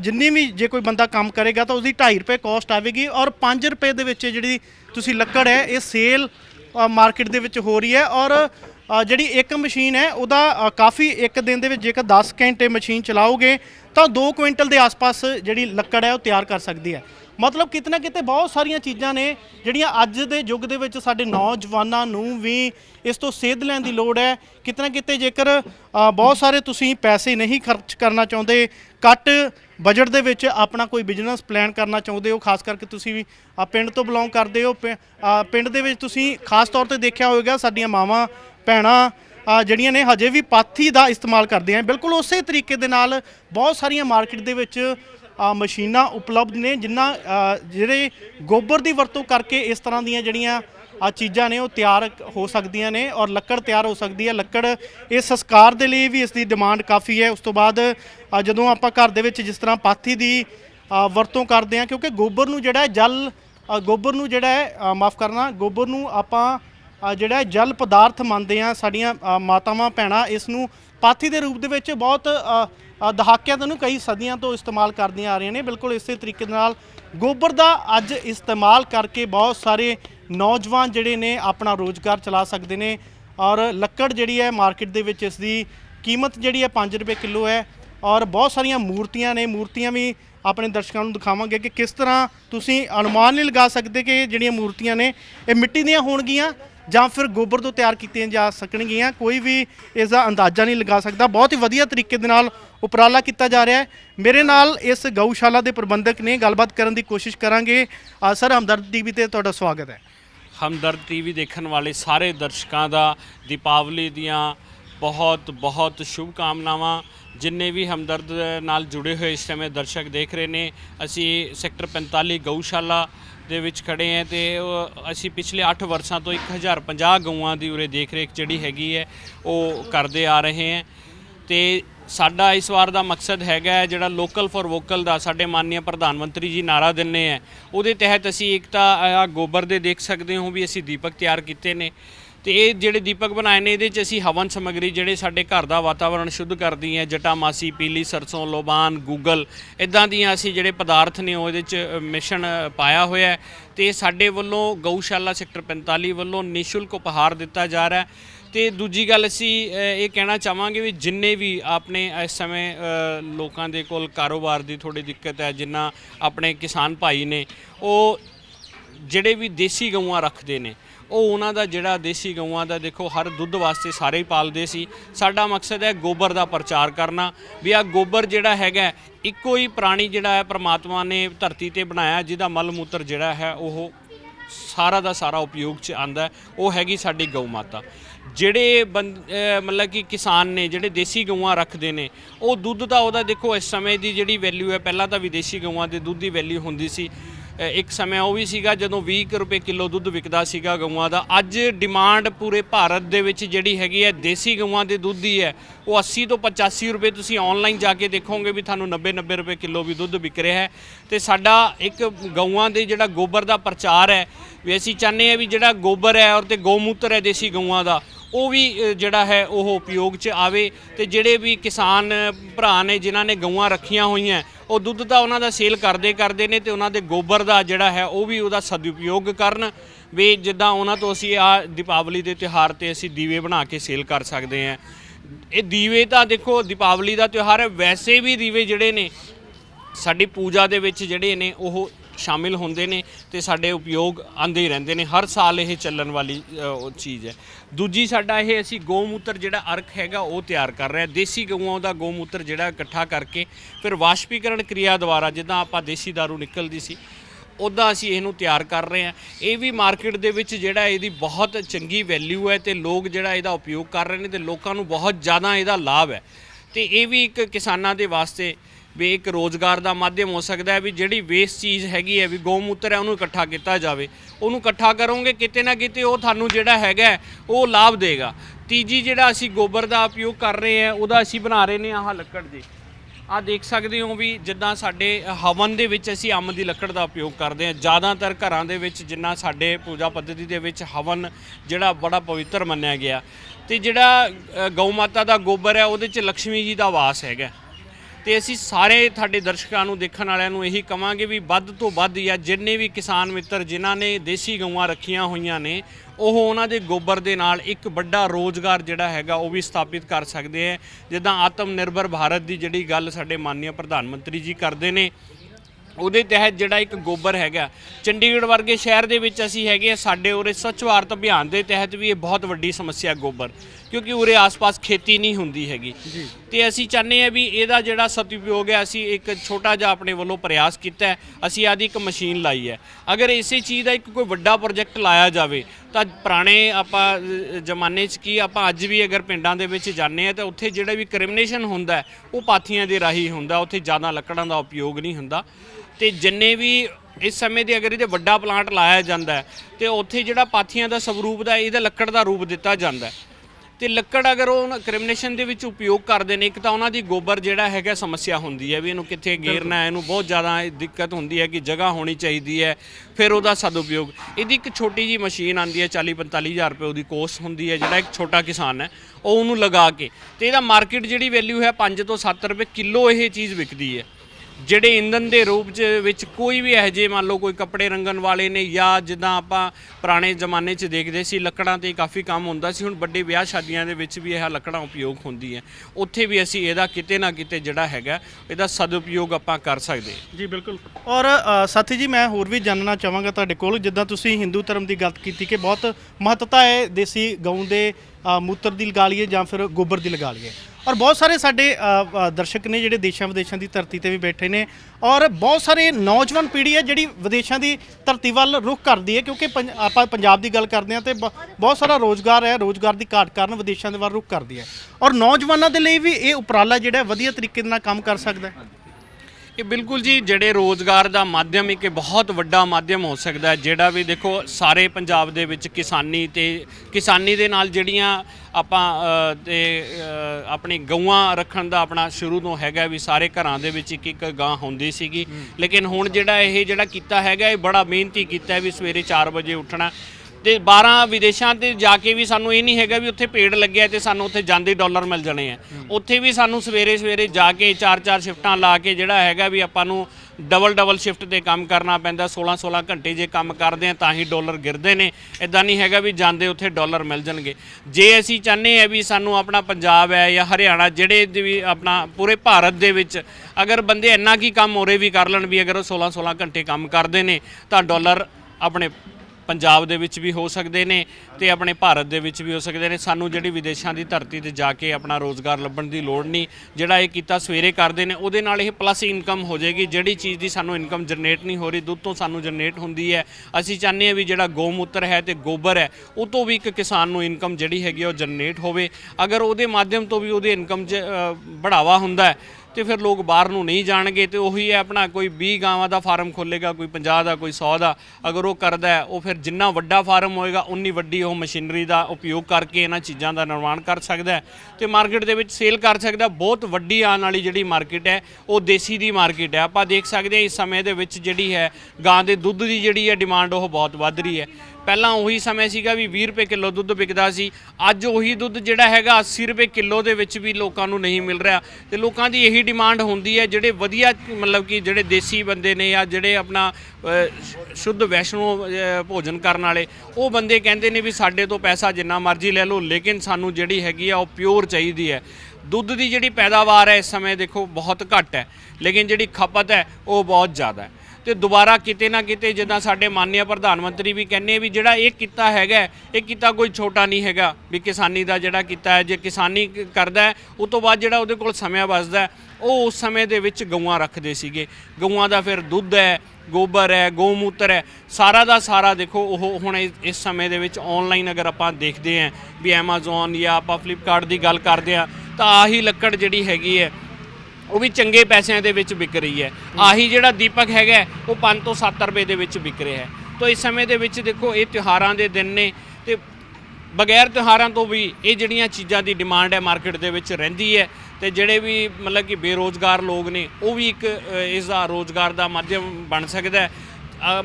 ਜਿੰਨੀ ਵੀ ਜੇ ਕੋਈ ਬੰਦਾ ਕੰਮ ਕਰੇਗਾ ਤਾਂ ਉਸਦੀ 2.5 ਰੁਪਏ ਕਾਸਟ ਆਵੇਗੀ ਔਰ 5 ਰੁਪਏ ਦੇ ਵਿੱਚ ਜਿਹੜੀ ਤੁਸੀਂ ਲੱਕੜ ਹੈ, ਇਹ ਸੇਲ ਮਾਰਕੀਟ ਦੇ ਵਿੱਚ ਹੋ ਰਹੀ ਹੈ ਔਰ ਜਿਹੜੀ ਇੱਕ ਮਸ਼ੀਨ ਹੈ, ਉਹਦਾ ਕਾਫੀ ਇੱਕ ਦਿਨ ਦੇ ਵਿੱਚ ਜੇਕਰ 10 ਘੰਟੇ ਮਸ਼ੀਨ ਚਲਾਓਗੇ ਤਾਂ 2 ਕੁਇੰਟਲ ਦੇ ਆਸ-ਪਾਸ ਜਿਹੜੀ ਲੱਕੜ ਹੈ, ਉਹ ਤਿਆਰ ਕਰ ਸਕਦੀ ਹੈ। ਮਤਲਬ ਕਿਤੇ ਨਾ ਕਿਤੇ ਬਹੁਤ ਸਾਰੀਆਂ ਚੀਜ਼ਾਂ ਨੇ ਜਿਹੜੀਆਂ ਅੱਜ ਦੇ ਯੁੱਗ ਦੇ ਵਿੱਚ ਸਾਡੇ ਨੌਜਵਾਨਾਂ ਨੂੰ ਵੀ ਇਸ ਤੋਂ ਸੇਧ ਲੈਣ ਦੀ ਲੋੜ ਹੈ। ਕਿਤੇ ਨਾ ਕਿਤੇ ਜੇਕਰ ਅ, ਬਹੁਤ ਸਾਰੇ ਤੁਸੀਂ ਪੈਸੇ ਨਹੀਂ ਖਰਚ ਕਰਨਾ ਚਾਹੁੰਦੇ ਘੱਟ ਬਜਟ ਦੇ ਵਿੱਚ ਆਪਣਾ ਕੋਈ ਬਿਜ਼ਨਸ ਪਲਾਨ ਕਰਨਾ ਚਾਹੁੰਦੇ ਹੋ ਖਾਸ ਕਰਕੇ ਤੁਸੀਂ ਵੀ ਅ, ਪਿੰਡ ਤੋਂ ਬਿਲੋਂਗ ਕਰਦੇ ਹੋ ਪਿੰ- ਅ, ਪਿੰਡ ਦੇ ਵਿੱਚ ਤੁਸੀਂ ਖਾਸ ਤੌਰ ਤੇ ਦੇਖਿਆ ਹੋਵੇਗਾ ਸਾਡੀਆਂ ਮਾਵਾਂ ਭੈਣਾਂ ਅ, ਜਿਹੜੀਆਂ ਨੇ ਹਜੇ ਵੀ ਪਾਥੀ ਦਾ ਇਸਤੇਮਾਲ ਕਰਦੇ ਨੇ। ਬਿਲਕੁਲ ਉਸੇ ਤਰੀਕੇ ਦੇ ਨਾਲ ਬਹੁਤ ਸਾਰੀਆਂ ਮਾਰਕੀਟ ਦੇ ਵਿੱਚ ਮਸ਼ੀਨਾਂ ਉਪਲਬਧ ਨੇ ਜਿਨ੍ਹਾਂ ਜਿਹੜੇ ਗੋਬਰ ਦੀ ਵਰਤੋਂ ਕਰਕੇ ਇਸ ਤਰ੍ਹਾਂ ਦੀਆਂ ਜਿਹੜੀਆਂ, ਆ, ਚੀਜ਼ਾਂ ਨੇ ਉਹ ਤਿਆਰ ਹੋ ਸਕਦੀਆਂ ਨੇ ਔਰ ਲੱਕੜ ਤਿਆਰ ਹੋ ਸਕਦੀ ਹੈ। ਲੱਕੜ ਇਹ ਸੰਸਕਾਰ ਦੇ ਲਈ ਵੀ ਇਸ ਦੀ ਡਿਮਾਂਡ ਕਾਫੀ ਹੈ। ਉਸ ਤੋਂ ਬਾਅਦ ਜਦੋਂ ਆਪਾਂ ਘਰ ਦੇ ਵਿੱਚ ਜਿਸ ਤਰ੍ਹਾਂ ਪਾਥੀ ਦੀ ਵਰਤੋਂ ਕਰਦੇ ਹਾਂ, ਕਿਉਂਕਿ ਗੋਬਰ ਨੂੰ ਜਿਹੜਾ ਜਲ ਗੋਬਰ ਨੂੰ ਜਿਹੜਾ ਹੈ ਮਾਫ ਕਰਨਾ, ਗੋਬਰ ਨੂੰ ਆਪਾਂ ਜਿਹੜਾ ਜਲ ਪਦਾਰਥ ਮੰਨਦੇ ਆ ਸਾਡੀਆਂ ਮਾਤਾਵਾਂ, ਭੈਣਾਂ ਇਸ ਨੂੰ ਪਾਥੀ ਦੇ ਰੂਪ ਦੇ ਵਿੱਚ ਬਹੁਤ ਦਹਾਕਿਆਂ ਤੋਂ ਕਈ ਸਦੀਆਂ ਤੋਂ ਇਸਤੇਮਾਲ ਕਰਦੀਆਂ ਆ ਰਹੀਆਂ ਨੇ। ਬਿਲਕੁਲ ਇਸੇ ਤਰੀਕੇ ਦੇ ਨਾਲ ਗੋਬਰ ਦਾ ਅੱਜ ਇਸਤੇਮਾਲ ਕਰਕੇ ਬਹੁਤ ਸਾਰੇ ਨੌਜਵਾਨ ਜਿਹੜੇ ਨੇ ਆਪਣਾ ਰੋਜ਼ਗਾਰ ਚਲਾ ਸਕਦੇ ਨੇ ਔਰ ਲੱਕੜ ਜਿਹੜੀ ਹੈ ਮਾਰਕੀਟ ਦੇ ਵਿੱਚ ਇਸ ਦੀ ਕੀਮਤ ਜਿਹੜੀ ਹੈ 5 ਰੁਪਏ ਕਿਲੋ ਹੈ ਔਰ ਬਹੁਤ ਸਾਰੀਆਂ ਮੂਰਤੀਆਂ ਨੇ। ਮੂਰਤੀਆਂ ਵੀ ਆਪਣੇ ਦਰਸ਼ਕਾਂ ਨੂੰ ਦਿਖਾਵਾਂਗੇ ਕਿ ਕਿਸ ਤਰ੍ਹਾਂ ਤੁਸੀਂ ਅਨੁਮਾਨ ਨਹੀਂ ਲਗਾ ਸਕਦੇ ਕਿ ਜਿਹੜੀਆਂ ਮੂਰਤੀਆਂ ਨੇ, ਇਹ ਮਿੱਟੀ ਦੀਆਂ ਹੋਣਗੀਆਂ। ਜਾਂ ਫਿਰ ਗੋਬਰ ਤੋਂ ਤਿਆਰ ਕੀਤੀਆਂ ਜਾ ਸਕਣਗੀਆਂ। ਕੋਈ ਵੀ ਇਸ ਦਾ ਅੰਦਾਜ਼ਾ ਨਹੀਂ ਲਗਾ ਸਕਦਾ। ਬਹੁਤ ਹੀ ਵਧੀਆ ਤਰੀਕੇ ਦੇ ਨਾਲ ਉਪਰਾਲਾ ਕੀਤਾ ਜਾ ਰਿਹਾ ਹੈ। ਮੇਰੇ ਨਾਲ ਇਸ ਗਊਸ਼ਾਲਾ ਦੇ ਪ੍ਰਬੰਧਕ ਨੇ ਗੱਲਬਾਤ ਕਰਨ ਦੀ ਕੋਸ਼ਿਸ਼ ਕਰਾਂਗੇ। ਅ, ਸਰ ਹਮਦਰਦ ਟੀਵੀ ਤੇ ਤੁਹਾਡਾ ਸਵਾਗਤ ਹੈ। ਹਮਦਰਦ ਟੀਵੀ ਦੇਖਣ ਵਾਲੇ ਸਾਰੇ ਦਰਸ਼ਕਾਂ ਦਾ ਦੀਪਾਵਲੀ ਦੀਆਂ ਬਹੁਤ ਬਹੁਤ ਸ਼ੁਭ ਕਾਮਨਾਵਾਂ ਜਿੰਨੇ ਵੀ ਹਮਦਰਦ ਨਾਲ ਜੁੜੇ ਹੋਏ ਇਸ ਸਮੇਂ ਦਰਸ਼ਕ ਦੇਖ ਰਹੇ ਨੇ ਅਸੀਂ ਸੈਕਟਰ 45 ਗਊਸ਼ਾਲਾ ਦੇ ਵਿੱਚ ਖੜੇ ਹਾਂ ਤੇ ਉਹ ਅਸੀਂ ਪਿਛਲੇ 8 ਵਰਸਾਂ ਤੋਂ 1050 ਗਊਆਂ ਦੀ ਉਰੇ ਦੇਖ ਰੇਖ ਜਿਹੜੀ ਹੈਗੀ ਹੈ, ਉਹ ਕਰਦੇ ਆ ਰਹੇ ਹਾਂ। ਤੇ ਸਾਡਾ ਇਸ ਵਾਰ ਦਾ ਮਕਸਦ ਹੈਗਾ ਜਿਹੜਾ ਲੋਕਲ ਫॉर ਵੋਕਲ ਦਾ ਸਾਡੇ ਮਾਨਨੀय ਪ੍ਰਧਾਨ ਮੰਤਰੀ ਜੀ ਨਾਰਾ ਦਿੰਨੇ ਹੈ। ਉਹਦੇ ਤਹਿਤ ਅਸੀਂ ਇੱਕ ਤਾਂ ਆਹ ਗੋਬਰ ਦੇ ਦੇਖ ਸਕਦੇ ਹੋ ਵੀ ਅਸੀਂ ਦੀਪਕ ਤਿਆਰ ਕੀਤੇ ਨੇ। ਤੇ ਇਹ ਜਿਹੜੇ ਦੀਪਕ ਬਣਾਏ ਨੇ, ਇਹਦੇ 'ਚ ਅਸੀਂ ਹਵਨ ਸਮੱਗਰੀ ਜਿਹੜੇ ਸਾਡੇ ਘਰ ਦਾ ਵਾਤਾਵਰਣ ਸ਼ੁੱਧ ਕਰਦੀ ਹੈ ਜਟਾਮਾਸੀ ਪੀਲੀ ਸਰਸੋਂ, ਲੋਬਾਨ, ਗੂਗਲ ਇਦਾਂ ਦੀਆਂ ਅਸੀਂ ਜਿਹੜੇ ਪਦਾਰਥ ਨੇ ਉਹ ਇਹਦੇ 'ਚ ਮਿਸ਼ਨ ਪਾਇਆ ਹੋਇਆ ਹੈ ਤੇ ਸਾਡੇ ਵੱਲੋਂ ਗਊਸ਼ਾਲਾ ਸੈਕਟਰ 45 ਵੱਲੋਂ ਨਿਸ਼ੁਲਕ ਉਪਹਾਰ ਦਿੱਤਾ ਜਾ ਰਿਹਾ ਹੈ। ਤੇ ਦੂਜੀ ਗੱਲ ਅਸੀਂ ਇਹ ਕਹਿਣਾ ਚਾਹਾਂਗੇ ਵੀ ਜਿੰਨੇ ਵੀ ਆਪਣੇ ਇਸ ਸਮੇਂ ਲੋਕਾਂ ਦੇ ਕੋਲ ਕਾਰੋਬਾਰ ਦੀ ਥੋੜੀ ਦਿੱਕਤ ਹੈ, ਜਿੰਨਾ ਆਪਣੇ ਕਿਸਾਨ ਭਾਈ ਨੇ, ਉਹ ਜਿਹੜੇ ਵੀ ਦੇਸੀ ਗਊਆਂ ਰੱਖਦੇ ਨੇ ਉਹ ਉਹਨਾਂ ਦਾ ਜਿਹੜਾ ਦੇਸੀ ਗਊਆਂ ਦਾ ਦੇਖੋ ਹਰ ਦੁੱਧ ਵਾਸਤੇ ਸਾਰੇ ਹੀ ਪਾਲਦੇ ਸੀ। ਸਾਡਾ ਮਕਸਦ ਹੈ ਗੋਬਰ ਦਾ ਪ੍ਰਚਾਰ ਕਰਨਾ। ਵੀ ਆ ਗੋਬਰ ਜਿਹੜਾ ਹੈਗਾ, ਇੱਕੋ ਹੀ ਪ੍ਰਾਣੀ ਜਿਹੜਾ ਹੈ ਪ੍ਰਮਾਤਮਾ ਨੇ ਧਰਤੀ ਤੇ ਬਣਾਇਆ, ਜਿਹਦਾ ਮਲ ਮੂਤਰ ਜਿਹੜਾ ਹੈ, ਉਹ ਸਾਰਾ ਦਾ ਸਾਰਾ ਉਪਯੋਗ ਚ ਆਂਦਾ ਉਹ ਹੈਗੀ ਸਾਡੀ ਗਊ ਮਾਤਾ। ਜਿਹੜੇ ਬੰ- ਮਤਲਬ ਕਿ ਕਿਸਾਨ ਨੇ, ਜਿਹੜੇ ਦੇਸੀ ਗਊਆਂ ਰੱਖਦੇ ਨੇ, ਉਹ ਦੁੱਧ ਦਾ ਉਹਦਾ ਦੇਖੋ ਇਸ ਸਮੇਂ ਦੀ ਜਿਹੜੀ ਵੈਲਿਊ ਹੈ, ਪਹਿਲਾਂ ਤਾਂ ਵਿਦੇਸ਼ੀ ਗਊਆਂ ਦੇ ਦੁੱਧ ਦੀ ਵੈਲਿਊ ਹੁੰਦੀ ਸੀ। ਇੱਕ ਸਮੇਂ ਉਹ ਵੀ ਸੀਗਾ ਜਦੋਂ 20 ਕੁ ਰੁਪਏ ਕਿਲੋ ਦੁੱਧ ਵਿਕਦਾ ਸੀਗਾ ਗਊਆਂ ਦਾ। ਅੱਜ ਡਿਮਾਂਡ ਪੂਰੇ ਭਾਰਤ ਦੇ ਵਿੱਚ ਜਿਹੜੀ ਹੈਗੀ ਹੈ ਦੇਸੀ ਗਊਆਂ ਦੇ ਦੁੱਧ ਦੀ ਹੈ। ਉਹ 80 ਤੋਂ 85 ਰੁਪਏ ਤੁਸੀਂ ਆਨਲਾਈਨ ਜਾ ਕੇ ਦੇਖੋਗੇ ਵੀ ਤੁਹਾਨੂੰ 90 90 ਰੁਪਏ ਕਿਲੋ ਵੀ ਦੁੱਧ ਵਿਕ ਰਿਹਾ ਹੈ। ਤੇ ਸਾਡਾ ਇੱਕ ਗਊਆਂ ਦੇ ਜਿਹੜਾ ਗੋਬਰ ਦਾ ਪ੍ਰਚਾਰ ਹੈ ਵੀ ਅਸੀਂ ਚਾਹੁੰਦੇ ਹਾਂ ਵੀ ਜਿਹੜਾ ਗੋਬਰ ਹੈ ਔਰ ਤੇ ਗਊਮੂਤਰ ਹੈ ਦੇਸੀ ਗਊਆਂ ਦਾ, ਉਹ ਵੀ ਜਿਹੜਾ ਹੈ ਉਹ ਉਪਯੋਗ 'ਚ ਆਵੇ ਤੇ ਜਿਹੜੇ ਵੀ ਕਿਸਾਨ ਭਰਾ ਨੇ ਜਿਨ੍ਹਾਂ ਨੇ ਗਊਆਂ ਰੱਖੀਆਂ ਹੋਈਆਂ, ਉਹ ਦੁੱਧ ਦਾ ਉਹਨਾਂ ਦਾ ਸੇਲ ਕਰਦੇ ਕਰਦੇ ਨੇ ਤੇ ਉਹਨਾਂ ਦੇ ਗੋਬਰ ਦਾ ਜਿਹੜਾ ਹੈ ਉਹ ਵੀ ਉਹਦਾ ਸਦਉਪਯੋਗ ਕਰਨ, ਵੀ ਜਿੱਦਾਂ ਉਹਨਾਂ ਤੋਂ ਅਸੀਂ ਆ ਦੀਪਾਵਲੀ ਦੇ ਤਿਉਹਾਰ ਤੇ ਅਸੀਂ ਦੀਵੇ ਬਣਾ ਕੇ ਸੇਲ ਕਰ ਸਕਦੇ ਹਾਂ। ਇਹ ਦੀਵੇ ਤਾਂ ਦੇਖੋ, ਦੀਪਾਵਲੀ ਦਾ ਤਿਉਹਾਰ ਹੈ, ਵੈਸੇ ਵੀ ਦੀਵੇ ਜਿਹੜੇ ਨੇ, ਸਾਡੀ ਪੂਜਾ ਦੇ ਵਿੱਚ ਜਿਹੜੇ ਨੇ ਉਹ ਸ਼ਾਮਿਲ ਹੁੰਦੇ ਨੇ ਤੇ ਸਾਡੇ ਉਪਯੋਗ ਆਂਦੇ ਹੀ ਰਹਿੰਦੇ ਨੇ ਹਰ ਸਾਲ ਇਹ ਚੱਲਣ ਵਾਲੀ ਅ, ਚੀਜ਼ ਹੈ। ਦੂਜੀ ਸਾਡਾ ਇਹ ਅਸੀਂ ਗਊਮੂਤਰ ਜਿਹੜਾ ਅਰਕ ਹੈਗਾ ਉਹ ਤਿਆਰ ਕਰ ਰਹੇ ਹਾਂ। ਦੇਸੀ ਗਊਆਂ ਦਾ ਗਊਮੂਤਰ ਜਿਹੜਾ ਇਕੱਠਾ ਕਰਕੇ ਫਿਰ ਵਾਸ਼ਪੀਕਰਨ ਕਿਰਿਆ ਦੁਆਰਾ ਜਿੱਦਾਂ ਆਪਾਂ ਦੇਸੀ ਦਾਰੂ ਨਿਕਲਦੀ ਸੀ ਉੱਦਾਂ ਅਸੀਂ ਇਹਨੂੰ ਤਿਆਰ ਕਰ ਰਹੇ ਹਾਂ। ਇਹ ਵੀ ਮਾਰਕੀਟ ਦੇ ਵਿੱਚ ਜਿਹੜਾ ਇਹਦੀ ਬਹੁਤ ਚੰਗੀ ਵੈਲਿਊ ਹੈ ਤੇ ਲੋਕ ਜਿਹੜਾ ਇਹਦਾ ਉਪਯੋਗ ਕਰ ਰਹੇ ਨੇ ਤੇ ਲੋਕਾਂ ਨੂੰ ਬਹੁਤ ਜ਼ਿਆਦਾ ਇਹਦਾ ਲਾਭ ਹੈ। ਤੇ ਇਹ ਵੀ ਇੱਕ ਕਿਸਾਨਾਂ ਦੇ ਵਾਸਤੇ ਵੀ ਇੱਕ ਰੋਜ਼ਗਾਰ ਦਾ ਮਾਧਿਅਮ ਹੋ ਸਕਦਾ ਹੈ ਵੀ ਜਿਹੜੀ ਵੇਸਟ ਚੀਜ਼ ਹੈਗੀ ਹੈ ਵੀ ਗਊਮੂਤਰ ਹੈ ਉਹਨੂੰ ਇਕੱਠਾ ਕੀਤਾ ਜਾਵੇ। ਉਹਨੂੰ ਇਕੱਠਾ ਕਰੋਗੇ ਕਿਤੇ ਨਾ ਕਿਤੇ ਉਹ ਤੁਹਾਨੂੰ ਜਿਹੜਾ ਹੈਗਾ ਉਹ ਲਾਭ ਦੇਗਾ। ਤੀਜੀ ਜਿਹੜਾ ਅਸੀਂ ਗੋਬਰ ਦਾ ਉਪਯੋਗ ਕਰ ਰਹੇ ਹਾਂ ਉਹਦਾ ਅਸੀਂ ਬਣਾ ਰਹੇ ਨੇ ਆਹ ਲੱਕੜ ਦੀ ਆ ਦੇਖ ਸਕਦੇ ਹੋ ਵੀ ਜਿੱਦਾਂ ਸਾਡੇ ਹਵਨ ਦੇ ਵਿੱਚ ਅਸੀਂ ਅੰਬ ਦੀ ਲੱਕੜ ਦਾ ਉਪਯੋਗ ਕਰਦੇ ਹਾਂ। ਜ਼ਿਆਦਾਤਰ ਘਰਾਂ ਦੇ ਵਿੱਚ ਜਿੰਨਾ ਸਾਡੇ ਪੂਜਾ ਪੱਧਤੀ ਦੇ ਵਿੱਚ ਹਵਨ ਜਿਹੜਾ ਬੜਾ ਪਵਿੱਤਰ ਮੰਨਿਆ ਗਿਆ। ਤੇ ਜਿਹੜਾ ਅ, ਗਊ ਮਾਤਾ ਦਾ ਗੋਬਰ ਹੈ ਉਹਦੇ 'ਚ ਲక్ష్ਮੀ ਜੀ ਦਾ ਵਾਸ ਹੈਗਾ। ਤੇ ਅਸੀਂ ਸਾਰੇ ਤੁਹਾਡੇ ਦਰਸ਼ਕਾਂ ਨੂੰ ਦੇਖਣ ਵਾਲਿਆਂ ਨੂੰ ਇਹੀ ਕਵਾਂਗੇ ਵੀ ਵੱਧ ਤੋਂ ਵੱਧ ਜਾਂ ਜਿੰਨੇ ਵੀ ਕਿਸਾਨ ਮਿੱਤਰ ਜਿਨ੍ਹਾਂ ਨੇ ਦੇਸੀ ਗਊਆਂ ਰੱਖੀਆਂ ਹੋਈਆਂ ਨੇ ਉਹ ਉਹਨਾਂ ਦੇ ਗੋਬਰ ਦੇ ਨਾਲ ਇੱਕ ਵੱਡਾ ਰੋਜ਼ਗਾਰ ਜਿਹੜਾ ਹੈਗਾ ਉਹ ਵੀ ਸਥਾਪਿਤ ਕਰ ਸਕਦੇ ਹੈ। ਜਿੱਦਾਂ ਆਤਮ ਨਿਰਭਰ ਭਾਰਤ ਦੀ ਜਿਹੜੀ ਗੱਲ ਸਾਡੇ ਮਾਨਨੀय ਪ੍ਰਧਾਨ ਮੰਤਰੀ ਜੀ ਕਰਦੇ ਨੇ ਉਹਦੇ ਤਹਿਤ ਜਿਹੜਾ ਇੱਕ ਗੋਬਰ ਹੈਗਾ ਚੰਡੀਗੜ੍ਹ ਵਰਗੇ ਸ਼ਹਿਰ ਦੇ ਵਿੱਚ ਅਸੀਂ ਹੈਗੇ ਆ, ਸਾਡੇ ਉਰੇ ਸਵੱਛ ਭਾਰਤ ਅਭਿਆਨ ਦੇ ਤਹਿਤ ਵੀ ਇਹ ਬਹੁਤ ਵੱਡੀ ਸਮੱਸਿਆ ਗੋਬਰ। ਕਿਉਂਕਿ ਉਰੇ ਆਸ-ਪਾਸ ਖੇਤੀ ਨਹੀਂ ਹੁੰਦੀ ਹੈਗੀ। ਤੇ ਅਸੀਂ ਚਾਹੁੰਦੇ ਆ ਵੀ ਇਹਦਾ ਜਿਹੜਾ ਸਦਉਪਯੋਗ ਹੈ ਅਸੀਂ ਇੱਕ ਛੋਟਾ ਜਿਹਾ ਆਪਣੇ ਵੱਲੋਂ ਪ੍ਰਯਾਸ ਕੀਤਾ ਹੈ ਅਸੀਂ ਆਦੀ ਇੱਕ ਮਸ਼ੀਨ ਲਾਈ ਹੈ। ਅਗਰ ਇਸੇ ਚੀਜ਼ ਦਾ ਇੱਕ ਕੋਈ ਵੱਡਾ ਪ੍ਰੋਜੈਕਟ ਲਾਇਆ ਜਾਵੇ ਤਾਂ ਪੁਰਾਣੇ ਆਪਾਂ ਜ਼ਮਾਨੇ 'ਚ ਕੀ ਆਪਾਂ ਅੱਜ ਵੀ ਅਗਰ ਪਿੰਡਾਂ ਦੇ ਵਿੱਚ ਜਾਂਦੇ ਆ ਤਾਂ ਉੱਥੇ ਜਿਹੜਾ ਵੀ ਕ੍ਰਿਮੀਨੇਸ਼ਨ ਹੁੰਦਾ ਉਹ ਪਾਥੀਆਂ ਦੇ ਰਾਹੀਂ ਹੁੰਦਾ ਉੱਥੇ ਜ਼ਿਆਦਾ ਲੱਕੜਾਂ ਦਾ ਉਪਯੋਗ ਨਹੀਂ ਹੁੰਦਾ। ਤੇ ਜਿੰਨੇ ਵੀ ਇਸ ਸਮੇਂ ਦੇ ਅਗਰ ਇਹਦੇ ਵੱਡਾ ਪਲਾਂਟ ਲਾਇਆ ਜਾਂਦਾ ਤੇ ਉੱਥੇ ਜਿਹੜਾ ਪਾਥੀਆਂ ਦਾ ਸਵਰੂਪ ਦਾ ਇਹਦਾ ਲੱਕੜ ਦਾ ਰੂਪ ਦਿੱਤਾ ਜਾਂਦਾ ਤੇ ਲੱਕੜ ਅਗਰ ਉਹ ਕ੍ਰਿਮੀਨੇਸ਼ਨ ਦੇ ਵਿੱਚ ਉਪਯੋਗ ਕਰਦੇ ਨੇ, ਇੱਕ ਤਾਂ ਉਹਨਾਂ ਦੀ ਗੋਬਰ ਜਿਹੜਾ ਹੈਗਾ ਸਮੱਸਿਆ ਹੁੰਦੀ ਹੈ ਵੀ ਇਹਨੂੰ ਕਿੱਥੇ ਗੇਰਨਾ ਹੈ, ਇਹਨੂੰ ਬਹੁਤ ਜ਼ਿਆਦਾ ਦਿੱਕਤ ਹੁੰਦੀ ਹੈ ਕਿ ਜਗ੍ਹਾ ਹੋਣੀ ਚਾਹੀਦੀ ਹੈ, ਫਿਰ ਉਹਦਾ ਸਦਉਪਯੋਗ। ਇਹਦੀ ਇੱਕ ਛੋਟੀ ਜੀ ਮਸ਼ੀਨ ਆਂਦੀ ਹੈ 40 45 ਹਜ਼ਾਰ ਰੁਪਏ ਉਹਦੀ ਕੋਸਟ ਹੁੰਦੀ ਹੈ, ਜਿਹੜਾ ਇੱਕ ਛੋਟਾ ਕਿਸਾਨ ਹੈ, ਉਹ ਉਹਨੂੰ ਲਗਾ ਕੇ। ਤੇ ਇਹਦਾ ਮਾਰਕੀਟ ਜਿਹੜੀ ਵੈਲਿਊ ਹੈ 5 ਤੋਂ 7 ਰੁਪਏ ਕਿਲੋ ਇਹ ਚੀਜ਼ ਵਿਕਦੀ ਹੈ। ਜਿਹੜੇ ਇੰਧਨ ਦੇ ਰੂਪ 'ਚ ਵਿੱਚ ਕੋਈ ਵੀ ਇਹੋ ਜਿਹੇ ਮੰਨ ਲਓ ਕੋਈ ਕੱਪੜੇ ਰੰਗਣ ਵਾਲੇ ਨੇ ਜਾਂ ਜਿੱਦਾਂ ਆਪਾਂ ਪੁਰਾਣੇ ਜ਼ਮਾਨੇ 'ਚ ਦੇਖਦੇ ਸੀ ਲੱਕੜਾਂ ਤੇ ਕਾਫੀ ਕੰਮ ਹੁੰਦਾ ਸੀ। ਹੁਣ ਵੱਡੇ ਵਿਆਹ ਸ਼ਾਦੀਆਂ ਦੇ ਵਿੱਚ ਵੀ ਇਹ ਲੱਕੜਾਂ ਉਪਯੋਗ ਹੁੰਦੀ ਹੈ। ਉੱਥੇ ਵੀ ਅਸੀਂ ਇਹਦਾ ਕਿਤੇ ਨਾ ਕਿਤੇ ਜਿਹੜਾ ਹੈਗਾ ਇਹਦਾ ਸਦਉਪਯੋਗ ਆਪਾਂ ਕਰ ਸਕਦੇ ਜੀ ਬਿਲਕੁਲ। ਔਰ ਅ, ਸਾਥੀ ਜੀ ਮੈਂ ਹੋਰ ਵੀ ਜਾਣਨਾ ਚਾਹਾਂਗਾ ਤੁਹਾਡੇ ਕੋਲ। ਜਿੱਦਾਂ ਤੁਸੀਂ ਹਿੰਦੂ ਧਰਮ ਦੀ ਗੱਲ ਕੀਤੀ ਕਿ ਬਹੁਤ ਮਹੱਤਤਾ ਹੈ ਦੇਸੀ ਗਊ ਦੇ ਮੂਤਰ ਦੀ ਲਗਾ ਲਈਏ ਜਾਂ ਫਿਰ ਗੋਬਰ ਦੀ ਲਗਾ ਲਈਏ। ਔਰ ਬਹੁਤ ਸਾਰੇ ਸਾਡੇ ਦਰਸ਼ਕ ਨੇ ਜਿਹੜੇ ਦੇਸ਼ਾਂ ਵਿਦੇਸ਼ਾਂ ਦੀ ਧਰਤੀ ਤੇ ਵੀ ਬੈਠੇ ਨੇ ਔਰ ਬਹੁਤ ਸਾਰੇ ਨੌਜਵਾਨ ਪੀੜ੍ਹੀ ਹੈ ਜਿਹੜੀ ਵਿਦੇਸ਼ਾਂ ਦੀ ਧਰਤੀ ਵੱਲ ਰੁਖ ਕਰਦੀ ਹੈ ਕਿਉਂਕਿ ਪੰਜ- ਆਪਾਂ ਪੰਜਾਬ ਦੀ ਗੱਲ ਕਰਦੇ ਹਾਂ ਤੇ ਬ- ਬਹੁਤ ਸਾਰਾ ਰੋਜ਼ਗਾਰ ਹੈ, ਰੋਜ਼ਗਾਰ ਦੀ ਘਾਟ ਕਾਰਨ ਵਿਦੇਸ਼ਾਂ ਦੇ ਵੱਲ ਰੁਖ ਕਰਦੀ ਹੈ। ਔਰ ਨੌਜਵਾਨਾਂ ਦੇ ਲਈ ਵੀ ਇਹ ਉਪਰਾਲਾ ਜਿਹੜਾ ਵਧੀਆ ਤਰੀਕੇ ਨਾਲ ਕੰਮ ਕਰ ਸਕਦਾ ਹੈ। ਇਹ ਬਿਲਕੁਲ ਜੀ ਜਿਹੜੇ ਰੋਜ਼ਗਾਰ ਦਾ ਮਾਧਿਅਮ ਇੱਕ ਬਹੁਤ ਵੱਡਾ ਮਾਧਿਅਮ ਹੋ ਸਕਦਾ ਹੈ ਜਿਹੜਾ ਵੀ ਦੇਖੋ ਸਾਰੇ ਪੰਜਾਬ ਦੇ ਵਿੱਚ ਕਿਸਾਨੀ ਤੇ ਕਿਸਾਨੀ ਦੇ ਨਾਲ ਜਿਹੜੀਆਂ ਆਪਾਂ ਤੇ ਆਪਣੀ ਗਊਆਂ ਰੱਖਣ ਦਾ ਆਪਣਾ ਸ਼ੁਰੂ ਤੋਂ ਹੈਗਾ ਵੀ ਸਾਰੇ ਘਰਾਂ ਦੇ ਵਿੱਚ ਇੱਕ ਇੱਕ ਗਾਂ ਹੁੰਦੀ ਸੀਗੀ। ਲੇਕਿਨ ਹੁਣ ਜਿਹੜਾ ਇਹ ਜਿਹੜਾ ਕੀਤਾ ਹੈਗਾ ਇਹ ਬੜਾ ਮਿਹਨਤੀ ਕੀਤਾ ਵੀ ਸਵੇਰੇ 4 ਵਜੇ ਉੱਠਣਾ। ਤੇ 12 ਵਿਦੇਸ਼ਾਂ ਤੇ ਜਾ ਕੇ ਵੀ ਸਾਨੂੰ ਇਹ ਨਹੀਂ ਹੈਗਾ ਵੀ ਉੱਥੇ ਪੇੜ ਲੱਗਿਆ ਤੇ ਸਾਨੂੰ ਉੱਥੇ ਜਾਂਦੇ ਡਾਲਰ ਮਿਲ ਜਾਣੇ ਆ। ਉੱਥੇ ਵੀ ਸਾਨੂੰ ਸਵੇਰੇ ਸਵੇਰੇ ਜਾ ਕੇ ਚਾਰ ਚਾਰ ਸ਼ਿਫਟਾਂ ਲਾ ਕੇ ਜਿਹੜਾ ਹੈਗਾ ਵੀ ਆਪਾਂ ਨੂੰ ਡਬਲ ਡਬਲ ਸ਼ਿਫਟ ਤੇ ਕੰਮ ਕਰਨਾ ਪੈਂਦਾ 16 16 ਘੰਟੇ ਜੇ ਕੰਮ ਕਰਦੇ ਆ ਤਾਂ ਹੀ ਡਾਲਰ ਗਿਰਦੇ ਨੇ। ਇਦਾਂ ਨਹੀਂ ਹੈਗਾ ਵੀ ਜਾਂਦੇ ਉੱਥੇ ਡਾਲਰ ਮਿਲ ਜਾਣਗੇ। ਜੇ ਅਸੀਂ ਚਾਹੁੰਦੇ ਆ ਵੀ ਸਾਨੂੰ ਆਪਣਾ ਪੰਜਾਬ ਹੈ ਜਾਂ ਹਰਿਆਣਾ ਜਿਹੜੇ ਵੀ ਆਪਣਾ ਪੂਰੇ ਭਾਰਤ ਦੇ ਵਿੱਚ ਅਗਰ ਬੰਦੇ ਇੰਨਾ ਕੀ ਕੰਮ ਹੋਰੇ ਵੀ ਕਰ ਲੈਣ ਵੀ ਅਗਰ ਉਹ 16 16 ਘੰਟੇ ਕੰਮ ਕਰਦੇ ਨੇ ਤਾਂ ਡਾਲਰ ਆਪਣੇ ਪੰਜਾਬ ਦੇ ਵਿੱਚ ਵੀ ਹੋ ਸਕਦੇ ਨੇ ਤੇ ਆਪਣੇ ਭਾਰਤ ਦੇ ਵਿੱਚ ਵੀ ਹੋ ਸਕਦੇ ਨੇ। ਸਾਨੂੰ ਜਿਹੜੀ ਵਿਦੇਸ਼ਾਂ ਦੀ ਧਰਤੀ ਤੇ ਜਾ ਕੇ ਆਪਣਾ ਰੋਜ਼ਗਾਰ ਲੱਭਣ ਦੀ ਲੋੜ ਨਹੀਂ, ਜਿਹੜਾ ਇਹ ਕੀਤਾ ਸਵੇਰੇ ਕਰਦੇ ਨੇ, ਉਹਦੇ ਨਾਲ ਇਹ ਪਲੱਸ ਇਨਕਮ ਹੋ ਜਾਏਗੀ। ਜਿਹੜੀ ਚੀਜ਼ ਦੀ ਸਾਨੂੰ ਇਨਕਮ ਜਨਰੇਟ ਨਹੀਂ ਹੋ ਰਹੀ, ਦੁੱਧ ਤੋਂ ਸਾਨੂੰ ਜਨਰੇਟ ਹੁੰਦੀ ਹੈ। ਅਸੀਂ ਚਾਹੁੰਦੇ ਹਾਂ ਵੀ ਜਿਹੜਾ ਗਊਮੂਤਰ ਹੈ ਤੇ ਗੋਬਰ ਹੈ, ਉਹ ਤੋਂ ਵੀ ਇੱਕ ਕਿਸਾਨ ਨੂੰ ਇਨਕਮ ਜਿਹੜੀ ਹੈਗੀ ਆ, ਉਹ ਜਨਰੇਟ ਹੋਵੇ। ਅਗਰ ਉਹਦੇ ਮਾਧਿਅਮ ਤੋਂ ਵੀ ਉਹਦੀ ਇਨਕਮ 'ਚ ਬੜਾਵਾ ਹੁੰਦਾ ਹੈ ਤੇ ਫਿਰ ਲੋਕ ਬਾਹਰ ਨੂੰ ਨਹੀਂ ਜਾਣਗੇ ਤੇ ਉਹੀ ਹੈ ਆਪਣਾ ਕੋਈ 20 ਗਾਵਾਂ ਦਾ ਫਾਰਮ ਖੋਲੇਗਾ, ਕੋਈ 50 ਦਾ, ਕੋਈ 100 ਦਾ। ਅਗਰ ਉਹ ਕਰਦਾ ਉਹ ਫਿਰ ਜਿੰਨਾ ਵੱਡਾ ਫਾਰਮ ਹੋਏਗਾ, ਉਨੀ ਵੱਡੀ ਉਹ ਮਸ਼ੀਨਰੀ ਦਾ ਉਪਯੋਗ ਕਰਕੇ ਇਹਨਾਂ ਚੀਜ਼ਾਂ ਦਾ ਨਿਰਮਾਣ ਕਰ ਸਕਦਾ ਹੈ। ਤੇ ਮਾਰਕੀਟ ਦੇ ਵਿੱਚ ਸੇਲ ਕਰ ਸਕਦਾ ਬਹੁਤ ਵੱਡੀ ਆਉਣ ਵਾਲੀ ਜਿਹੜੀ ਮਾਰਕੀਟ ਹੈ, ਉਹ ਦੇਸੀ ਦੀ ਮਾਰਕੀਟ ਹੈ। ਆਪਾਂ ਦੇਖ ਸਕਦੇ ਹਾਂ, ਇਸ ਸਮੇਂ ਦੇ ਵਿੱਚ ਜਿਹੜੀ ਹੈ, ਗਾਂ ਦੇ ਦੁੱਧ ਦੀ ਜਿਹੜੀ ਹੈ, ਡਿਮਾਂਡ ਉਹ ਬਹੁਤ ਵੱਧ ਰਹੀ ਹੈ। ਪਹਿਲਾਂ ਉਹੀ ਸਮੇਂ ਸੀਗਾ ਵੀ 20 ਰੁਪਏ ਕਿਲੋ ਦੁੱਧ ਵਿਕਦਾ ਸੀ। ਅੱਜ ਉਹੀ ਦੁੱਧ ਜਿਹੜਾ ਹੈਗਾ 80 ਰੁਪਏ ਕਿਲੋ ਦੇ ਵਿੱਚ ਵੀ ਲੋਕਾਂ ਨੂੰ ਨਹੀਂ ਮਿਲ ਰਿਹਾ। ਤੇ ਲੋਕਾਂ ਦੀ ਇਹੀ ਡਿਮਾਂਡ ਹੁੰਦੀ ਹੈ, ਜਿਹੜੇ ਵਧੀਆ ਮਤਲਬ ਕਿ ਜਿਹੜੇ ਦੇਸੀ ਬੰਦੇ ਨੇ ਜਾਂ ਜਿਹੜੇ ਆਪਣਾ ਸ਼ੁੱਧ ਵੈਸ਼ਨੋ ਭੋਜਨ ਕਰਨ ਵਾਲੇ, ਉਹ ਬੰਦੇ ਕਹਿੰਦੇ ਨੇ ਵੀ ਸਾਡੇ ਤੋਂ ਪੈਸਾ ਜਿੰਨਾ ਮਰਜ਼ੀ ਲੈ ਲਓ, ਲੇਕਿਨ ਸਾਨੂੰ ਜਿਹੜੀ ਹੈਗੀ ਆ, ਉਹ ਪਿਓਰ ਚਾਹੀਦੀ ਹੈ। ਦੁੱਧ ਦੀ ਜਿਹੜੀ ਪੈਦਾਵਾਰ ਹੈ ਇਸ ਸਮੇਂ ਦੇਖੋ ਬਹੁਤ ਘੱਟ ਹੈ, ਲੇਕਿਨ ਜਿਹੜੀ ਖਪਤ ਹੈ, ਉਹ ਬਹੁਤ ਜ਼ਿਆਦਾ ਹੈ। ਤੇ ਦੁਬਾਰਾ ਕਿਤੇ ਨਾ ਕਿਤੇ ਜਿੱਦਾਂ ਸਾਡੇ ਮਾਨਯ ਪ੍ਰਧਾਨ ਮੰਤਰੀ ਵੀ ਕਹਿੰਦੇ ਵੀ ਜਿਹੜਾ ਇਹ ਕੀਤਾ ਹੈਗਾ, ਇਹ ਕੀਤਾ ਕੋਈ ਛੋਟਾ ਨਹੀਂ ਹੈਗਾ ਵੀ ਕਿਸਾਨੀ ਦਾ ਜਿਹੜਾ ਕੀਤਾ ਹੈ, ਜੇ ਕਿਸਾਨੀ ਕਰਦਾ ਉਹ ਤੋਂ ਬਾਅਦ ਜਿਹੜਾ ਉਹਦੇ ਕੋਲ ਸਮਾਂ ਬਚਦਾ ਉਹ ਉਸ ਸਮੇਂ ਦੇ ਵਿੱਚ ਗਊਆਂ ਰੱਖਦੇ ਸੀਗੇ। ਗਊਆਂ ਦਾ ਫਿਰ ਦੁੱਧ ਹੈ, ਗੋਬਰ ਹੈ, ਗਊਮੂਤਰ ਹੈ, ਸਾਰਾ ਦਾ ਸਾਰਾ ਦੇਖੋ, ਉਹ ਹੁਣ ਇਸ ਇਸ ਸਮੇਂ ਦੇ ਵਿੱਚ ਆਨਲਾਈਨ ਅਗਰ ਆਪਾਂ ਦੇਖਦੇ ਆਂ ਵੀ Amazon ਜਾਂ ਆਪਾਂ Flipkart ਦੀ ਗੱਲ ਕਰਦੇ ਆ ਤਾਂ ਆਹੀ ਲੱਕੜ ਜਿਹੜੀ ਹੈਗੀ ਹੈ ਉਹ ਵੀ ਚੰਗੇ ਪੈਸਿਆਂ ਦੇ ਵਿੱਚ ਵਿਕ ਰਹੀ ਹੈ। ਆਹੀ ਜਿਹੜਾ ਦੀਪਕ ਹੈਗਾ ਉਹ 5 ਤੋਂ 7 ਰੁਪਏ ਦੇ ਵਿੱਚ ਵਿਕ ਰਿਹਾ ਹੈ। ਤਾਂ ਇਸ ਸਮੇਂ ਦੇ ਵਿੱਚ ਦੇਖੋ ਇਹ ਤਿਉਹਾਰਾਂ ਦੇ ਦਿਨ ਨੇ ਤੇ ਬਗੈਰ ਤਿਉਹਾਰਾਂ ਤੋਂ ਵੀ ਇਹ ਜਿਹੜੀਆਂ ਚੀਜ਼ਾਂ ਦੀ ਡਿਮਾਂਡ ਹੈ ਮਾਰਕੀਟ ਦੇ ਵਿੱਚ ਰਹਿੰਦੀ ਹੈ ਤੇ ਜਿਹੜੇ ਵੀ ਮਤਲਬ ਕਿ ਬੇਰੋਜ਼ਗਾਰ ਲੋਕ ਨੇ ਉਹ ਵੀ ਇੱਕ ਅ, ਇਸ ਦਾ ਰੋਜ਼ਗਾਰ ਦਾ ਮਾਧਿਅਮ ਬਣ ਸਕਦਾ ਹੈ।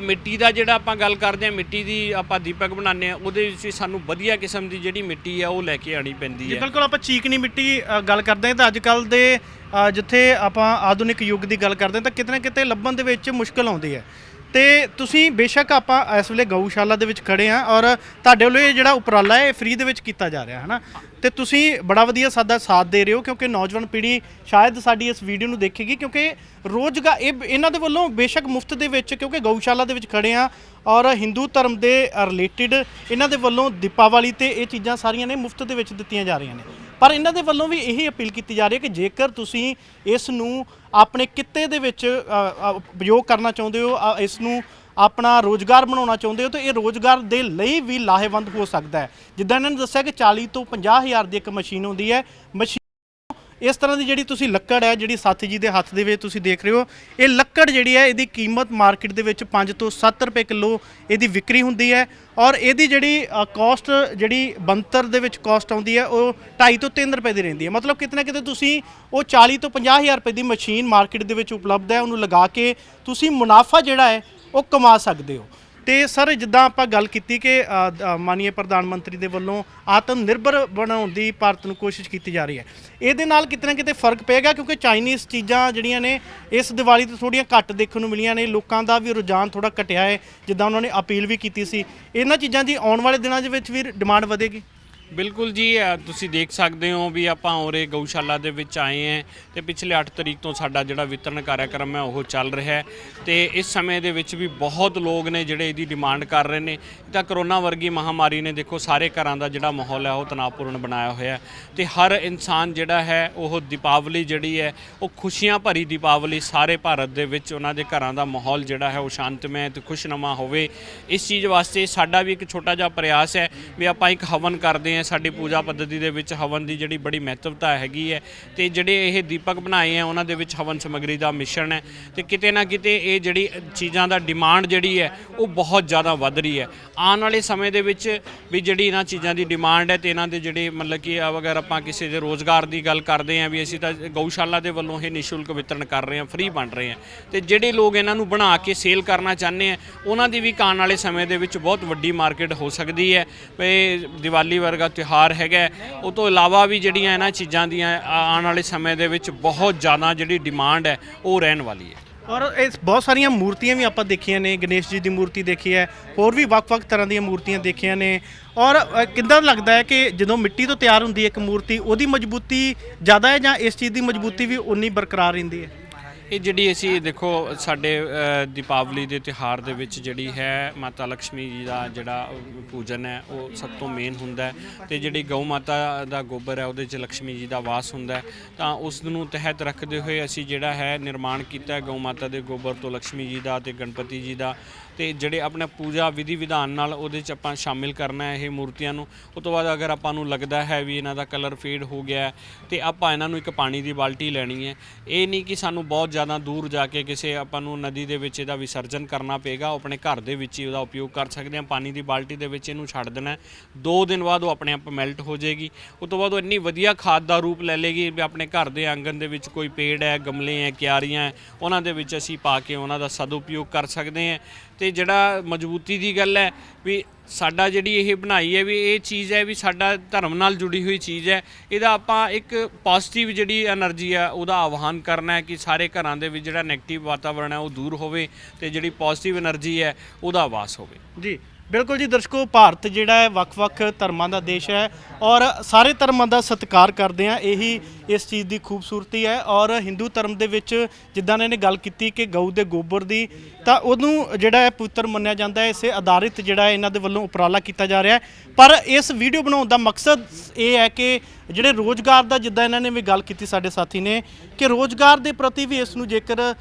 ਮਿੱਟੀ ਦਾ ਜਿਹੜਾ ਆਪਾਂ ਗੱਲ ਕਰਦੇ ਹਾਂ ਮਿੱਟੀ ਦੀ ਆਪਾਂ ਦੀਪਕ ਬਣਾਉਂਦੇ ਆ ਉਹਦੇ ਵਿੱਚ ਸਾਨੂੰ ਵਧੀਆ ਕਿਸਮ ਦੀ ਜਿਹੜੀ ਮਿੱਟੀ ਹੈ ਉਹ ਲੈ ਕੇ ਆਣੀ ਪੈਂਦੀ ਹੈ। ਬਿਲਕੁਲ ਆਪਾਂ ਚੀਕਣੀ ਮਿੱਟੀ ਗੱਲ ਕਰਦੇ ਹਾਂ ਤਾਂ ਅੱਜ ਕੱਲ ਦੇ ਜਿੱਥੇ ਆਪਾਂ ਆਧੁਨਿਕ ਯੁੱਗ ਦੀ ਗੱਲ ਕਰਦੇ ਹਾਂ ਤਾਂ ਕਿਤੇ ਨਾ ਕਿਤੇ ਲੱਭਣ ਦੇ ਵਿੱਚ ਮੁਸ਼ਕਲ ਆਉਂਦੀ ਹੈ। ਤੇ ਤੁਸੀਂ ਬੇਸ਼ੱਕ ਆਪਾਂ ਇਸ ਵੇਲੇ ਗਊਸ਼ਾਲਾ ਦੇ ਵਿੱਚ ਖੜੇ ਆ ਔਰ ਤੁਹਾਡੇ ਵੱਲੋਂ ਇਹ ਜਿਹੜਾ ਉਪਰਾਲਾ ਹੈ, ਇਹ ਫ੍ਰੀ ਦੇ ਵਿੱਚ ਕੀਤਾ ਜਾ ਰਿਹਾ ਹੈ ਨਾ ਤੇ ਤੁਸੀਂ ਬੜਾ ਵਧੀਆ ਸਾਡਾ ਸਾਥ ਦੇ ਰਹੇ ਹੋ ਕਿਉਂਕਿ ਨੌਜਵਾਨ ਪੀੜ੍ਹੀ ਸ਼ਾਇਦ ਸਾਡੀ ਇਸ ਵੀਡੀਓ ਨੂੰ ਦੇਖੇਗੀ ਕਿਉਂਕਿ ਰੋਜ਼ਗਾਰ ਇਹ ਇਹਨਾਂ ਦੇ ਵੱਲੋਂ ਬੇਸ਼ੱਕ ਮੁਫਤ ਦੇ ਵਿੱਚ ਕਿਉਂਕਿ ਗਊਸ਼ਾਲਾ ਦੇ ਵਿੱਚ ਖੜੇ ਆ ਔਰ ਹਿੰਦੂ ਧਰਮ ਦੇ ਰਿਲੇਟਡ ਇਹਨਾਂ ਦੇ ਵੱਲੋਂ ਦੀਪਾਵਲੀ ਤੇ ਇਹ ਚੀਜ਼ਾਂ ਸਾਰੀਆਂ ਨੇ ਮੁਫਤ ਦੇ ਵਿੱਚ ਦਿੱਤੀਆਂ ਜਾ ਰਹੀਆਂ ਨੇ। ਪਰ ਇਹਨਾਂ ਦੇ ਵੱਲੋਂ ਵੀ ਇਹੀ ਅਪੀਲ ਕੀਤੀ ਜਾ ਰਹੀ ਹੈ ਕਿ ਜੇਕਰ ਤੁਸੀਂ ਇਸ ਨੂੰ ਆਪਣੇ ਕਿੱਤੇ ਦੇ ਵਿੱਚ ਅ, ਅ, ਉਪਯੋਗ ਕਰਨਾ ਚਾਹੁੰਦੇ ਹੋ ਅ, ਇਸ ਨੂੰ ਆਪਣਾ ਰੋਜ਼ਗਾਰ ਬਣਾਉਣਾ ਚਾਹੁੰਦੇ ਹੋ ਤਾਂ ਇਹ ਰੋਜ਼ਗਾਰ ਦੇ ਲਈ ਵੀ ਲਾਹੇਵੰਦ ਹੋ ਸਕਦਾ ਹੈ। ਜਿੱਦਾਂ ਇਹਨਾਂ ਨੇ ਦੱਸਿਆ ਕਿ 40 ਤੋਂ 50 ਹਜ਼ਾਰ ਦੀ ਇੱਕ ਮਸ਼ੀਨ ਹੁੰਦੀ ਹੈ। ਮਸ਼ੀ ਇਸ ਤਰ੍ਹਾਂ ਦੀ ਜਿਹੜੀ ਤੁਸੀਂ ਲੱਕੜ ਹੈ, ਜਿਹੜੀ ਸਾਥੀ ਜੀ ਦੇ ਹੱਥ ਦੇ ਵਿੱਚ ਤੁਸੀਂ ਦੇਖ ਰਹੇ ਹੋ, ਇਹ ਲੱਕੜ ਜਿਹੜੀ ਹੈ, ਇਹਦੀ ਕੀਮਤ ਮਾਰਕੀਟ ਦੇ ਵਿੱਚ 5 ਤੋਂ 7 ਰੁਪਏ ਕਿਲੋ ਇਹਦੀ ਵਿਕਰੀ ਹੁੰਦੀ ਹੈ ਔਰ ਇਹਦੀ ਜਿਹੜੀ ਕਾਸਟ ਜਿਹੜੀ ਬੰਤਰ ਦੇ ਵਿੱਚ ਕਾਸਟ ਆਉਂਦੀ ਹੈ, ਉਹ 2.5 ਤੋਂ 3 ਰੁਪਏ ਦੀ ਰਹਿੰਦੀ ਹੈ। ਮਤਲਬ ਕਿਤੇ ਨਾ ਕਿਤੇ ਤੁਸੀਂ ਉਹ 40 ਤੋਂ 50 ਹਜ਼ਾਰ ਰੁਪਏ ਦੀ ਮਸ਼ੀਨ ਮਾਰਕੀਟ ਦੇ ਵਿੱਚ ਉਪਲਬਧ ਹੈ, ਉਹਨੂੰ ਲਗਾ ਕੇ ਤੁਸੀਂ ਮੁਨਾਫਾ ਜਿਹੜਾ ਹੈ, ਉਹ ਕਮਾ ਸਕਦੇ ਹੋ। ਤੇ ਸਰ ਜਿੱਦਾਂ ਆਪਾਂ ਗੱਲ ਕੀਤੀ ਕਿ ਅ, ਮਾਨਨੀय ਪ੍ਰਧਾਨ ਮੰਤਰੀ ਦੇ ਵੱਲੋਂ ਆਤਮ ਨਿਰਭਰ ਬਣਾਉਣ ਦੀ ਭਾਰਤ ਨੂੰ ਕੋਸ਼ਿਸ਼ ਕੀਤੀ ਜਾ ਰਹੀ ਹੈ। ਇਹਦੇ ਨਾਲ ਕਿਤੇ ਨਾ ਕਿਤੇ ਫ਼ਰਕ ਪਏਗਾ? ਕਿਉਂਕਿ ਚਾਈਨੀਜ਼ ਚੀਜ਼ਾਂ ਜਿਹੜੀਆਂ ਨੇ ਇਸ ਦੀਵਾਲੀ ਤੇ ਥੋੜੀਆਂ ਘੱਟ ਦੇਖਣ ਨੂੰ ਮਿਲੀਆਂ ਨੇ। ਲੋਕਾਂ ਦਾ ਵੀ ਰੁਝਾਨ ਥੋੜਾ ਘਟਿਆ ਹੈ ਜਿੱਦਾਂ ਉਹਨਾਂ ਨੇ ਅਪੀਲ ਵੀ ਕੀਤੀ ਸੀ। ਇਹਨਾਂ ਚੀਜ਼ਾਂ ਦੀ ਆਉਣ ਵਾਲੇ ਦਿਨਾਂ ਦੇ ਵਿੱਚ ਵੀ ਡਿਮਾਂਡ ਵਧੇਗੀ? ਬਿਲਕੁਲ ਜੀ ਅ, ਤੁਸੀਂ ਦੇਖ ਸਕਦੇ ਹੋ ਵੀ ਆਪਾਂ ਉਰੇ ਗਊਸ਼ਾਲਾ ਦੇ ਵਿੱਚ ਆਏ ਹਾਂ ਤੇ ਪਿਛਲੇ 8 ਤਰੀਕ ਤੋਂ ਸਾਡਾ ਜਿਹੜਾ ਵਿਤਰਨ ਕਾਰਜਕ੍ਰਮ ਹੈ ਉਹ ਚੱਲ ਰਿਹਾ ਹੈ ਤੇ ਇਸ ਸਮੇਂ ਦੇ ਵਿੱਚ ਵੀ ਬਹੁਤ ਲੋਕ ਨੇ ਜਿਹੜੇ ਇਹਦੀ ਡਿਮਾਂਡ ਕਰ ਰਹੇ ਨੇ। ਤਾਂ ਕਰੋਨਾ ਵਰਗੀ ਮਹਾਮਾਰੀ ਨੇ ਦੇਖੋ ਸਾਰੇ ਘਰਾਂ ਦਾ ਜਿਹੜਾ ਮਾਹੌਲ ਹੈ ਉਹ ਤਣਾਅਪੂਰਨ ਬਣਾਇਆ ਹੋਇਆ ਹੈ ਤੇ ਹਰ ਇਨਸਾਨ ਜਿਹੜਾ ਹੈ ਉਹ ਦੀਪਾਵਲੀ ਜਿਹੜੀ ਹੈ ਉਹ ਖੁਸ਼ੀਆਂ ਭਰੀ ਦੀਪਾਵਲੀ ਸਾਰੇ ਭਾਰਤ ਦੇ ਵਿੱਚ ਉਹਨਾਂ ਦੇ ਘਰਾਂ ਦਾ ਮਾਹੌਲ ਜਿਹੜਾ ਹੈ ਉਹ ਸ਼ਾਂਤਮਈ ਤੇ ਖੁਸ਼ਨੁਮਾ ਹੋਵੇ। ਇਸ ਚੀਜ਼ ਵਾਸਤੇ ਸਾਡਾ ਵੀ ਇੱਕ ਛੋਟਾ ਜਿਹਾ ਪ੍ਰਯਾਸ ਹੈ ਵੀ ਆਪਾਂ ਇੱਕ ਹਵਨ ਕਰਦੇ ਹਾਂ ਸਾਡੀ ਪੂਜਾ ਪੱਧਤੀ ਦੇ ਵਿੱਚ ਹਵਨ ਦੀ ਜਿਹੜੀ ਬੜੀ ਮਹੱਤਵਤਾ ਹੈਗੀ ਹੈ ਤੇ ਜਿਹੜੇ ਇਹ ਦੀਪਕ ਬਣਾਏ ਆ, ਉਹਨਾਂ ਦੇ ਵਿੱਚ ਹਵਨ ਸਮੱਗਰੀ ਦਾ ਮਿਸ਼ਰਣ ਹੈ ਤੇ ਕਿਤੇ ਨਾ ਕਿਤੇ ਇਹ ਜਿਹੜੀ ਚੀਜ਼ਾਂ ਦਾ ਡਿਮਾਂਡ ਜਿਹੜੀ ਹੈ, ਉਹ ਬਹੁਤ ਜ਼ਿਆਦਾ ਵੱਧ ਰਹੀ ਹੈ। ਆਉਣ ਵਾਲੇ ਸਮੇਂ ਦੇ ਵਿੱਚ ਵੀ ਜਿਹੜੀ ਇਹਨਾਂ ਚੀਜ਼ਾਂ ਦੀ ਡਿਮਾਂਡ ਹੈ ਤੇ ਇਹਨਾਂ ਦੇ ਜਿਹੜੇ ਮਤਲਬ ਕਿ ਅਗਰ ਆਪਾਂ ਕਿਸੇ ਦੇ ਰੋਜ਼ਗਾਰ ਦੀ ਗੱਲ ਕਰਦੇ ਹਾਂ ਵੀ ਅਸੀਂ ਤਾਂ ਗਊਸ਼ਾਲਾ ਦੇ ਵੱਲੋਂ ਇਹ ਨਿਸ਼ੁਲਕ ਵਿਤਰਨ ਕਰ ਰਹੇ ਹਾਂ ਫ੍ਰੀ ਵੰਡ ਰਹੇ ਹਾਂ। ਤੇ ਜਿਹੜੇ ਲੋਕ ਇਹਨਾਂ ਨੂੰ ਬਣਾ ਕੇ ਸੇਲ ਕਰਨਾ ਚਾਹੁੰਦੇ ਆ, ਉਹਨਾਂ ਦੀ ਵੀ ਆਉਣ ਵਾਲੇ ਸਮੇਂ ਦੇ ਵਿੱਚ ਬਹੁਤ ਵੱਡੀ ਮਾਰਕੀਟ ਹੋ ਸਕਦੀ ਹੈ। ਵੀ ਦੀਵਾਲੀ ਵਰਗਾ ਤਿਉਹਾਰ ਹੈਗਾ ਉਹ ਤੋਂ ਇਲਾਵਾ ਵੀ ਜਿਹੜੀਆਂ ਇਹਨਾਂ ਚੀਜ਼ਾਂ ਦੀਆਂ ਆਉਣ ਵਾਲੇ ਸਮੇਂ ਦੇ ਵਿੱਚ ਬਹੁਤ ਜ਼ਿਆਦਾ ਜਿਹੜੀ ਡਿਮਾਂਡ ਹੈ ਉਹ ਰਹਿਣ ਵਾਲੀ ਹੈ। ਔਰ ਇਹ ਬਹੁਤ ਸਾਰੀਆਂ ਮੂਰਤੀਆਂ ਵੀ ਆਪਾਂ ਦੇਖੀਆਂ ਨੇ ਗਣੇਸ਼ ਜੀ ਦੀ ਮੂਰਤੀ ਦੇਖੀ ਹੈ ਹੋਰ ਵੀ ਵੱਖ-ਵੱਖ ਤਰ੍ਹਾਂ ਦੀਆਂ ਮੂਰਤੀਆਂ ਦੇਖੀਆਂ ਨੇ। ਔਰ ਅ, ਕਿੱਦਾਂ ਲੱਗਦਾ ਹੈ ਕਿ ਜਦੋਂ ਮਿੱਟੀ ਤੋਂ ਤਿਆਰ ਹੁੰਦੀ ਹੈ ਇੱਕ ਮੂਰਤੀ ਉਹਦੀ ਮਜ਼ਬੂਤੀ ਜ਼ਿਆਦਾ ਹੈ ਜਾਂ ਇਸ ਚੀਜ਼ ਦੀ ਮਜ਼ਬੂਤੀ ਵੀ ਉਨੀ ਬਰਕਰਾਰ ਰਹਿੰਦੀ ਹੈ? ਇਹ ਜਿਹੜੀ ਅਸੀਂ ਦੇਖੋ, ਸਾਡੇ ਦੀਪਾਵਲੀ ਦੇ ਤਿਹਾਰ ਦੇ ਵਿੱਚ ਜਿਹੜੀ ਹੈ ਮਾਤਾ ਲక్ష్ਮੀ ਜੀ ਦਾ ਜਿਹੜਾ ਪੂਜਨ ਹੈ, ਉਹ ਸਭ ਤੋਂ ਮੇਨ ਹੁੰਦਾ ਤੇ ਜਿਹੜੀ ਗਊ ਮਾਤਾ ਦਾ ਗੋਬਰ ਹੈ, ਉਹਦੇ 'ਚ ਲక్ష్ਮੀ ਜੀ ਦਾ ਵਾਸ ਹੁੰਦਾ ਤਾਂ ਉਸ ਨੂੰ ਤਹਿਤ ਰੱਖਦੇ ਹੋਏ ਅਸੀਂ ਜਿਹੜਾ ਹੈ, ਨਿਰਮਾਣ ਕੀਤਾ ਗਊ ਮਾਤਾ ਦੇ ਗੋਬਰ ਤੋਂ ਲక్ష్ਮੀ ਜੀ ਦਾ ਤੇ ਗਣਪਤੀ ਜੀ ਦਾ। ਤੇ ਜਿਹੜੇ ਆਪਣਾ ਪੂਜਾ ਵਿਧੀ ਵਿਧਾਨ ਨਾਲ ਉਹਦੇ 'ਚ ਆਪਾਂ ਸ਼ਾਮਿਲ ਕਰਨਾ ਹੈ ਇਹ ਮੂਰਤੀਆਂ ਨੂੰ। ਉਸ ਤੋਂ ਬਾਅਦ ਅਗਰ ਆਪਾਂ ਨੂੰ ਲੱਗਦਾ ਹੈ ਵੀ ਇਹਨਾਂ ਦਾ ਕਲਰ ਫੇਡ ਹੋ ਗਿਆ ਹੈ, ਤੇ ਆਪਾਂ ਇਹਨਾਂ ਨੂੰ ਇੱਕ ਪਾਣੀ ਦੀ ਬਾਲਟੀ ਲੈਣੀ ਹੈ। ਇਹ ਨਹੀਂ ਕਿ ਸਾਨੂੰ ਬਹੁਤ ਜ਼ਿਆਦਾ ਦੂਰ ਜਾ ਕੇ ਕਿਸੇ ਆਪਾਂ ਨੂੰ ਨਦੀ ਦੇ ਵਿੱਚ ਇਹਦਾ ਵਿਸਰਜਨ ਕਰਨਾ ਪਏਗਾ ਉਹ ਆਪਣੇ ਘਰ ਦੇ ਵਿੱਚ ਹੀ ਉਹਦਾ ਉਪਯੋਗ ਕਰ ਸਕਦੇ ਹਾਂ। ਪਾਣੀ ਦੀ ਬਾਲਟੀ ਦੇ ਵਿੱਚ ਇਹਨੂੰ ਛੱਡ ਦੇਣਾ ਹੈ। ਦੋ ਦਿਨ ਬਾਅਦ ਉਹ ਆਪਣੇ ਆਪ ਮੈਲਟ ਹੋ ਜਾਏਗੀ। ਉਸ ਤੋਂ ਬਾਅਦ ਉਹ ਇੰਨੀ ਵਧੀਆ ਖਾਦ ਦਾ ਰੂਪ ਲੈ ਲੇਗੀ ਵੀ ਆਪਣੇ ਘਰ ਦੇ ਆਂਗਣ ਦੇ ਵਿੱਚ ਕੋਈ ਪੇੜ ਹੈ ਗਮਲੇ ਹੈ ਕਿਆਰੀਆਂ ਹੈ ਉਹਨਾਂ ਦੇ ਵਿੱਚ ਅਸੀਂ ਪਾ ਕੇ ਉਹਨਾਂ ਦਾ ਸਦਉਪਯੋਗ ਕਰ ਸਕਦੇ ਹਾਂ। ਤੇ ਜਿਹੜਾ ਮਜ਼ਬੂਤੀ ਦੀ ਗੱਲ ਹੈ ਵੀ ਸਾਡਾ ਜਿਹੜੀ ਇਹ ਬਣਾਈ ਹੈ ਵੀ ਇਹ ਚੀਜ਼ ਹੈ ਵੀ ਸਾਡਾ ਧਰਮ ਨਾਲ ਜੁੜੀ ਹੋਈ ਚੀਜ਼ ਹੈ, ਇਹਦਾ ਆਪਾਂ ਇੱਕ ਪੋਜ਼ਿਟਿਵ ਜਿਹੜੀ એનર્ਜੀ ਆ, ਉਹਦਾ ਆਹਵਾਨ ਕਰਨਾ ਹੈ ਕਿ ਸਾਰੇ ਘਰਾਂ ਦੇ ਵਿੱਚ ਜਿਹੜਾ ਨੈਗੇਟਿਵ ਵਾਤਾਵਰਣ ਹੈ ਉਹ ਦੂਰ ਹੋਵੇ ਤੇ ਜਿਹੜੀ ਪੋਜ਼ਿਟਿਵ એનર્ਜੀ ਹੈ, ਉਹਦਾ ਵਾਸ ਹੋਵੇ। ਜੀ ਬਿਲਕੁਲ ਜੀ ਦਰਸ਼ਕੋ, ਭਾਰਤ ਜਿਹੜਾ ਹੈ ਵੱਖ-ਵੱਖ ਧਰਮਾਂ ਦਾ ਦੇਸ਼ ਹੈ ਔਰ ਸਾਰੇ ਧਰਮਾਂ ਦਾ ਸਤਿਕਾਰ ਕਰਦੇ ਆ, ਇਹੀ ਇਸ ਚੀਜ਼ ਦੀ ਖੂਬਸੂਰਤੀ ਹੈ ਔਰ ਹਿੰਦੂ ਧਰਮ ਦੇ ਵਿੱਚ ਜਿੱਦਾਂ ਇਹਨਾਂ ਨੇ ਗੱਲ ਕੀਤੀ ਕਿ ਗਊ ਦੇ ਗੋਬਰ ਦੀ, ਤਾਂ ਉਹਨੂੰ ਜਿਹੜਾ ਹੈ ਪੁੱਤਰ ਮੰਨਿਆ ਜਾਂਦਾ ਹੈ, ਇਸੇ ਆਧਾਰਿਤ ਜਿਹੜਾ ਹੈ ਇਹਨਾਂ ਦੇ ਵੱਲੋਂ ਉਪਰਾਲਾ ਕੀਤਾ ਜਾ ਰਿਹਾ ਹੈ। ਪਰ ਇਸ ਵੀਡੀਓ ਬਣਾਉਣ ਦਾ ਮਕਸਦ ਇਹ ਹੈ ਕਿ ਜਿਹੜੇ ਰੋਜ਼ਗਾਰ ਦਾ ਜਿੱਦਾਂ ਇਹਨਾਂ ਨੇ ਵੀ ਗੱਲ ਕੀਤੀ ਸਾਡੇ ਸਾਥੀ ਨੇ, ਕਿ ਰੋਜ਼ਗਾਰ ਦੇ ਪ੍ਰਤੀ ਵੀ ਇਸ ਨੂੰ ਜੇਕਰ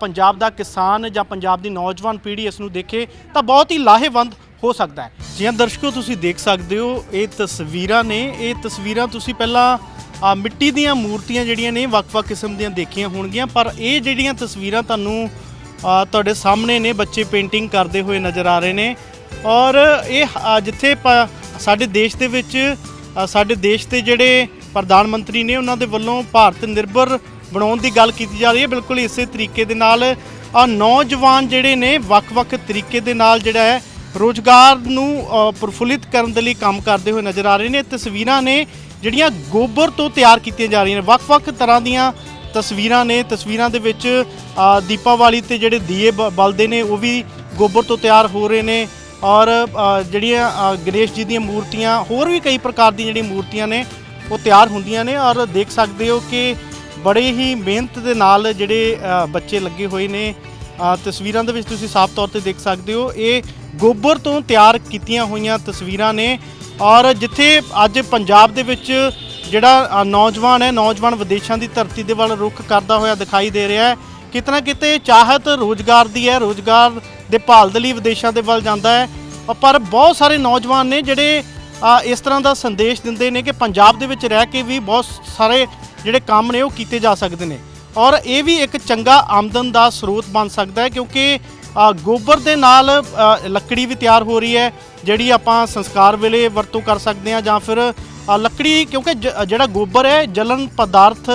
ਪੰਜਾਬ ਦਾ ਕਿਸਾਨ ਜਾਂ ਪੰਜਾਬ ਦੀ ਨੌਜਵਾਨ ਪੀੜ੍ਹੀ ਇਸ ਨੂੰ ਦੇਖੇ, ਤਾਂ ਬਹੁਤ ਹੀ ਲਾਹੇਵੰਦ ਹੋ ਸਕਦਾ ਹੈ। ਜਿਵੇਂ ਦਰਸ਼ਕੋ ਤੁਸੀਂ ਦੇਖ ਸਕਦੇ ਹੋ ਇਹ ਤਸਵੀਰਾਂ ਨੇ ਇਹ ਤਸਵੀਰਾਂ ਤੁਸੀਂ ਪਹਿਲਾਂ ਅ, ਮਿੱਟੀ ਦੀਆਂ ਮੂਰਤੀਆਂ ਜਿਹੜੀਆਂ ਨੇ ਵੱਖ-ਵੱਖ ਕਿਸਮ ਦੀਆਂ ਦੇਖੀਆਂ ਹੋਣਗੀਆਂ ਪਰ ਇਹ ਜਿਹੜੀਆਂ ਤਸਵੀਰਾਂ ਤੁਹਾਨੂੰ ਤੁਹਾਡੇ ਸਾਹਮਣੇ ਨੇ ਬੱਚੇ ਪੇਂਟਿੰਗ ਕਰਦੇ ਹੋਏ ਨਜ਼ਰ ਆ ਰਹੇ ਨੇ ਔਰ ਇਹ ਜਿੱਥੇ ਪ- ਸਾਡੇ ਦੇਸ਼ ਦੇ ਵਿੱਚ ਸਾਡੇ ਦੇਸ਼ ਦੇ ਜਿਹੜੇ ਪ੍ਰਧਾਨ ਮੰਤਰੀ ਨੇ ਉਹਨਾਂ ਦੇ ਵੱਲੋਂ ਭਾਰਤ ਨਿਰਭਰ ਬਣਾਉਣ ਦੀ ਗੱਲ ਕੀਤੀ ਜਾ ਰਹੀ ਹੈ। ਬਿਲਕੁਲ ਇਸੇ ਤਰੀਕੇ ਦੇ ਨਾਲ ਆ ਨੌਜਵਾਨ ਜਿਹੜੇ ਨੇ ਵੱਖ-ਵੱਖ ਤਰੀਕੇ ਦੇ ਨਾਲ ਜਿਹੜਾ ਹੈ ਰੋਜ਼ਗਾਰ ਨੂੰ ਅ, ਪ੍ਰਫੁੱਲਿਤ ਕਰਨ ਦੇ ਲਈ ਕੰਮ ਕਰਦੇ ਹੋਏ ਨਜ਼ਰ ਆ ਰਹੇ ਨੇ। ਇਹ ਤਸਵੀਰਾਂ ਨੇ ਜਿਹੜੀਆਂ ਗੋਬਰ ਤੋਂ ਤਿਆਰ ਕੀਤੀਆਂ ਜਾ ਰਹੀਆਂ ਨੇ। ਵੱਖ-ਵੱਖ ਤਰ੍ਹਾਂ ਦੀਆਂ ਤਸਵੀਰਾਂ ਨੇ। ਤਸਵੀਰਾਂ ਦੇ ਵਿੱਚ ਅ, ਦੀਪਾਵਲੀ ਤੇ ਜਿਹੜੇ ਦੀਏ ਬ- ਬਲਦੇ ਨੇ ਉਹ ਵੀ ਗੋਬਰ ਤੋਂ ਤਿਆਰ ਹੋ ਰਹੇ ਨੇ। ਔਰ ਅ, ਜਿਹੜੀਆਂ ਅ, ਗਣੇਸ਼ ਜੀ ਦੀਆਂ ਮੂਰਤੀਆਂ ਹੋਰ ਵੀ ਕਈ ਪ੍ਰਕਾਰ ਦੀਆਂ ਜਿਹੜੀਆਂ ਮੂਰਤੀਆਂ ਨੇ ਉਹ ਤਿਆਰ ਹੁੰਦੀਆਂ ਨੇ। ਔਰ ਦੇਖ ਸਕਦੇ ਹੋ ਕਿ ਬੜੇ ਹੀ ਮਿਹਨਤ ਦੇ ਨਾਲ ਜਿਹੜੇ ਅ, ਬੱਚੇ ਲੱਗੇ ਹੋਏ ਨੇ। ਅ, ਤਸਵੀਰਾਂ ਦੇ ਵਿੱਚ ਤੁਸੀਂ ਸਾਫ਼ ਤੌਰ ਤੇ ਦੇਖ ਸਕਦੇ ਹੋ। ਇਹ ਗੋਬਰ ਤੋਂ ਤਿਆਰ ਕੀਤੀਆਂ ਹੋਈਆਂ ਤਸਵੀਰਾਂ ਨੇ ਔਰ ਜਿੱਥੇ ਅੱਜ ਪੰਜਾਬ ਦੇ ਵਿੱਚ ਜਿਹੜਾ ਨੌਜਵਾਨ ਹੈ, ਨੌਜਵਾਨ ਵਿਦੇਸ਼ਾਂ ਦੀ ਧਰਤੀ ਦੇ ਵੱਲ ਰੁਖ ਕਰਦਾ ਹੋਇਆ ਦਿਖਾਈ ਦੇ ਰਿਹਾ ਹੈ। ਕਿਤਨਾ ਕਿਤੇ ਚਾਹਤ ਰੋਜ਼ਗਾਰ ਦੀ ਹੈ, ਰੋਜ਼ਗਾਰ ਦੇ ਭਾਲ ਦੇ ਲਈ ਵਿਦੇਸ਼ਾਂ ਦੇ ਵੱਲ ਜਾਂਦਾ ਹੈ। ਪਰ ਬਹੁਤ ਸਾਰੇ ਨੌਜਵਾਨ ਨੇ ਜਿਹੜੇ ਇਸ ਤਰ੍ਹਾਂ ਦਾ ਸੰਦੇਸ਼ ਦਿੰਦੇ ਨੇ ਕਿ ਪੰਜਾਬ ਦੇ ਵਿੱਚ ਰਹਿ ਕੇ ਵੀ ਬਹੁਤ ਸਾਰੇ ਜਿਹੜੇ ਕੰਮ ਨੇ ਉਹ ਕੀਤੇ ਜਾ ਸਕਦੇ ਨੇ। ਔਰ ਇਹ ਵੀ ਇੱਕ ਚੰਗਾ ਆਮਦਨ ਦਾ ਸਰੋਤ ਬਣ ਸਕਦਾ ਹੈ ਕਿਉਂਕਿ ਗੋਬਰ ਦੇ ਨਾਲ ਲੱਕੜੀ ਵੀ ਤਿਆਰ ਹੋ ਰਹੀ ਹੈ, ਜਿਹੜੀ ਆਪਾਂ ਸੰਸਕਾਰ ਵੇਲੇ ਵਰਤੋਂ ਕਰ ਸਕਦੇ ਹਾਂ ਜਾਂ ਫਿਰ ਲੱਕੜੀ ਕਿਉਂਕਿ ਜ- ਜਿਹੜਾ ਗੋਬਰ ਹੈ, ਜਲਨ ਪਦਾਰਥ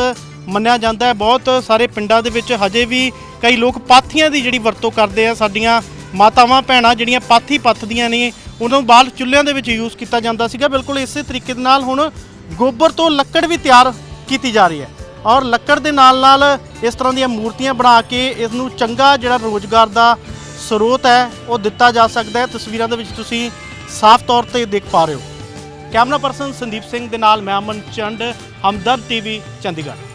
ਮੰਨਿਆ ਜਾਂਦਾ ਹੈ। ਬਹੁਤ ਸਾਰੇ ਪਿੰਡਾਂ ਦੇ ਵਿੱਚ ਹਜੇ ਵੀ ਕਈ ਲੋਕ ਪਾਥੀਆਂ ਦੀ ਜਿਹੜੀ ਵਰਤੋਂ ਕਰਦੇ ਆ। ਸਾਡੀਆਂ ਮਾਤਾਵਾਂ, ਭੈਣਾਂ ਜਿਹੜੀਆਂ ਪਾਥੀ ਪੱਥਦੀਆਂ ਨੇ ਉਹਨਾਂ ਨੂੰ ਬਾਲ ਚੁੱਲ੍ਹਿਆਂ ਦੇ ਵਿੱਚ ਯੂਜ਼ ਕੀਤਾ ਜਾਂਦਾ ਸੀਗਾ। ਬਿਲਕੁਲ ਇਸੇ ਤਰੀਕੇ ਦੇ ਨਾਲ ਹੁਣ ਗੋਬਰ ਤੋਂ ਲੱਕੜ ਵੀ ਤਿਆਰ ਕੀਤੀ ਜਾ ਰਹੀ ਹੈ। ਔਰ ਲੱਕੜ ਦੇ ਨਾਲ ਨਾਲ ਇਸ ਤਰ੍ਹਾਂ ਦੀਆਂ ਮੂਰਤੀਆਂ ਬਣਾ ਕੇ ਇਸ ਨੂੰ ਚੰਗਾ ਜਿਹੜਾ ਰੋਜ਼ਗਾਰ ਦਾ ਸਰੋਤ ਹੈ, ਉਹ ਦਿੱਤਾ ਜਾ ਸਕਦਾ ਹੈ। ਤਸਵੀਰਾਂ ਦੇ ਵਿੱਚ ਤੁਸੀਂ ਸਾਫ਼ ਤੌਰ ਤੇ ਦੇਖ ਪਾ ਰਹੇ ਹੋ। ਕੈਮਰਾ ਪਰਸਨ ਸੰਦੀਪ ਸਿੰਘ ਦੇ ਨਾਲ ਮੈਂ ਅਮਨ ਚੰਡ ਹਮਦਰਦ ਟੀਵੀ, ਚੰਡੀਗੜ੍ਹ।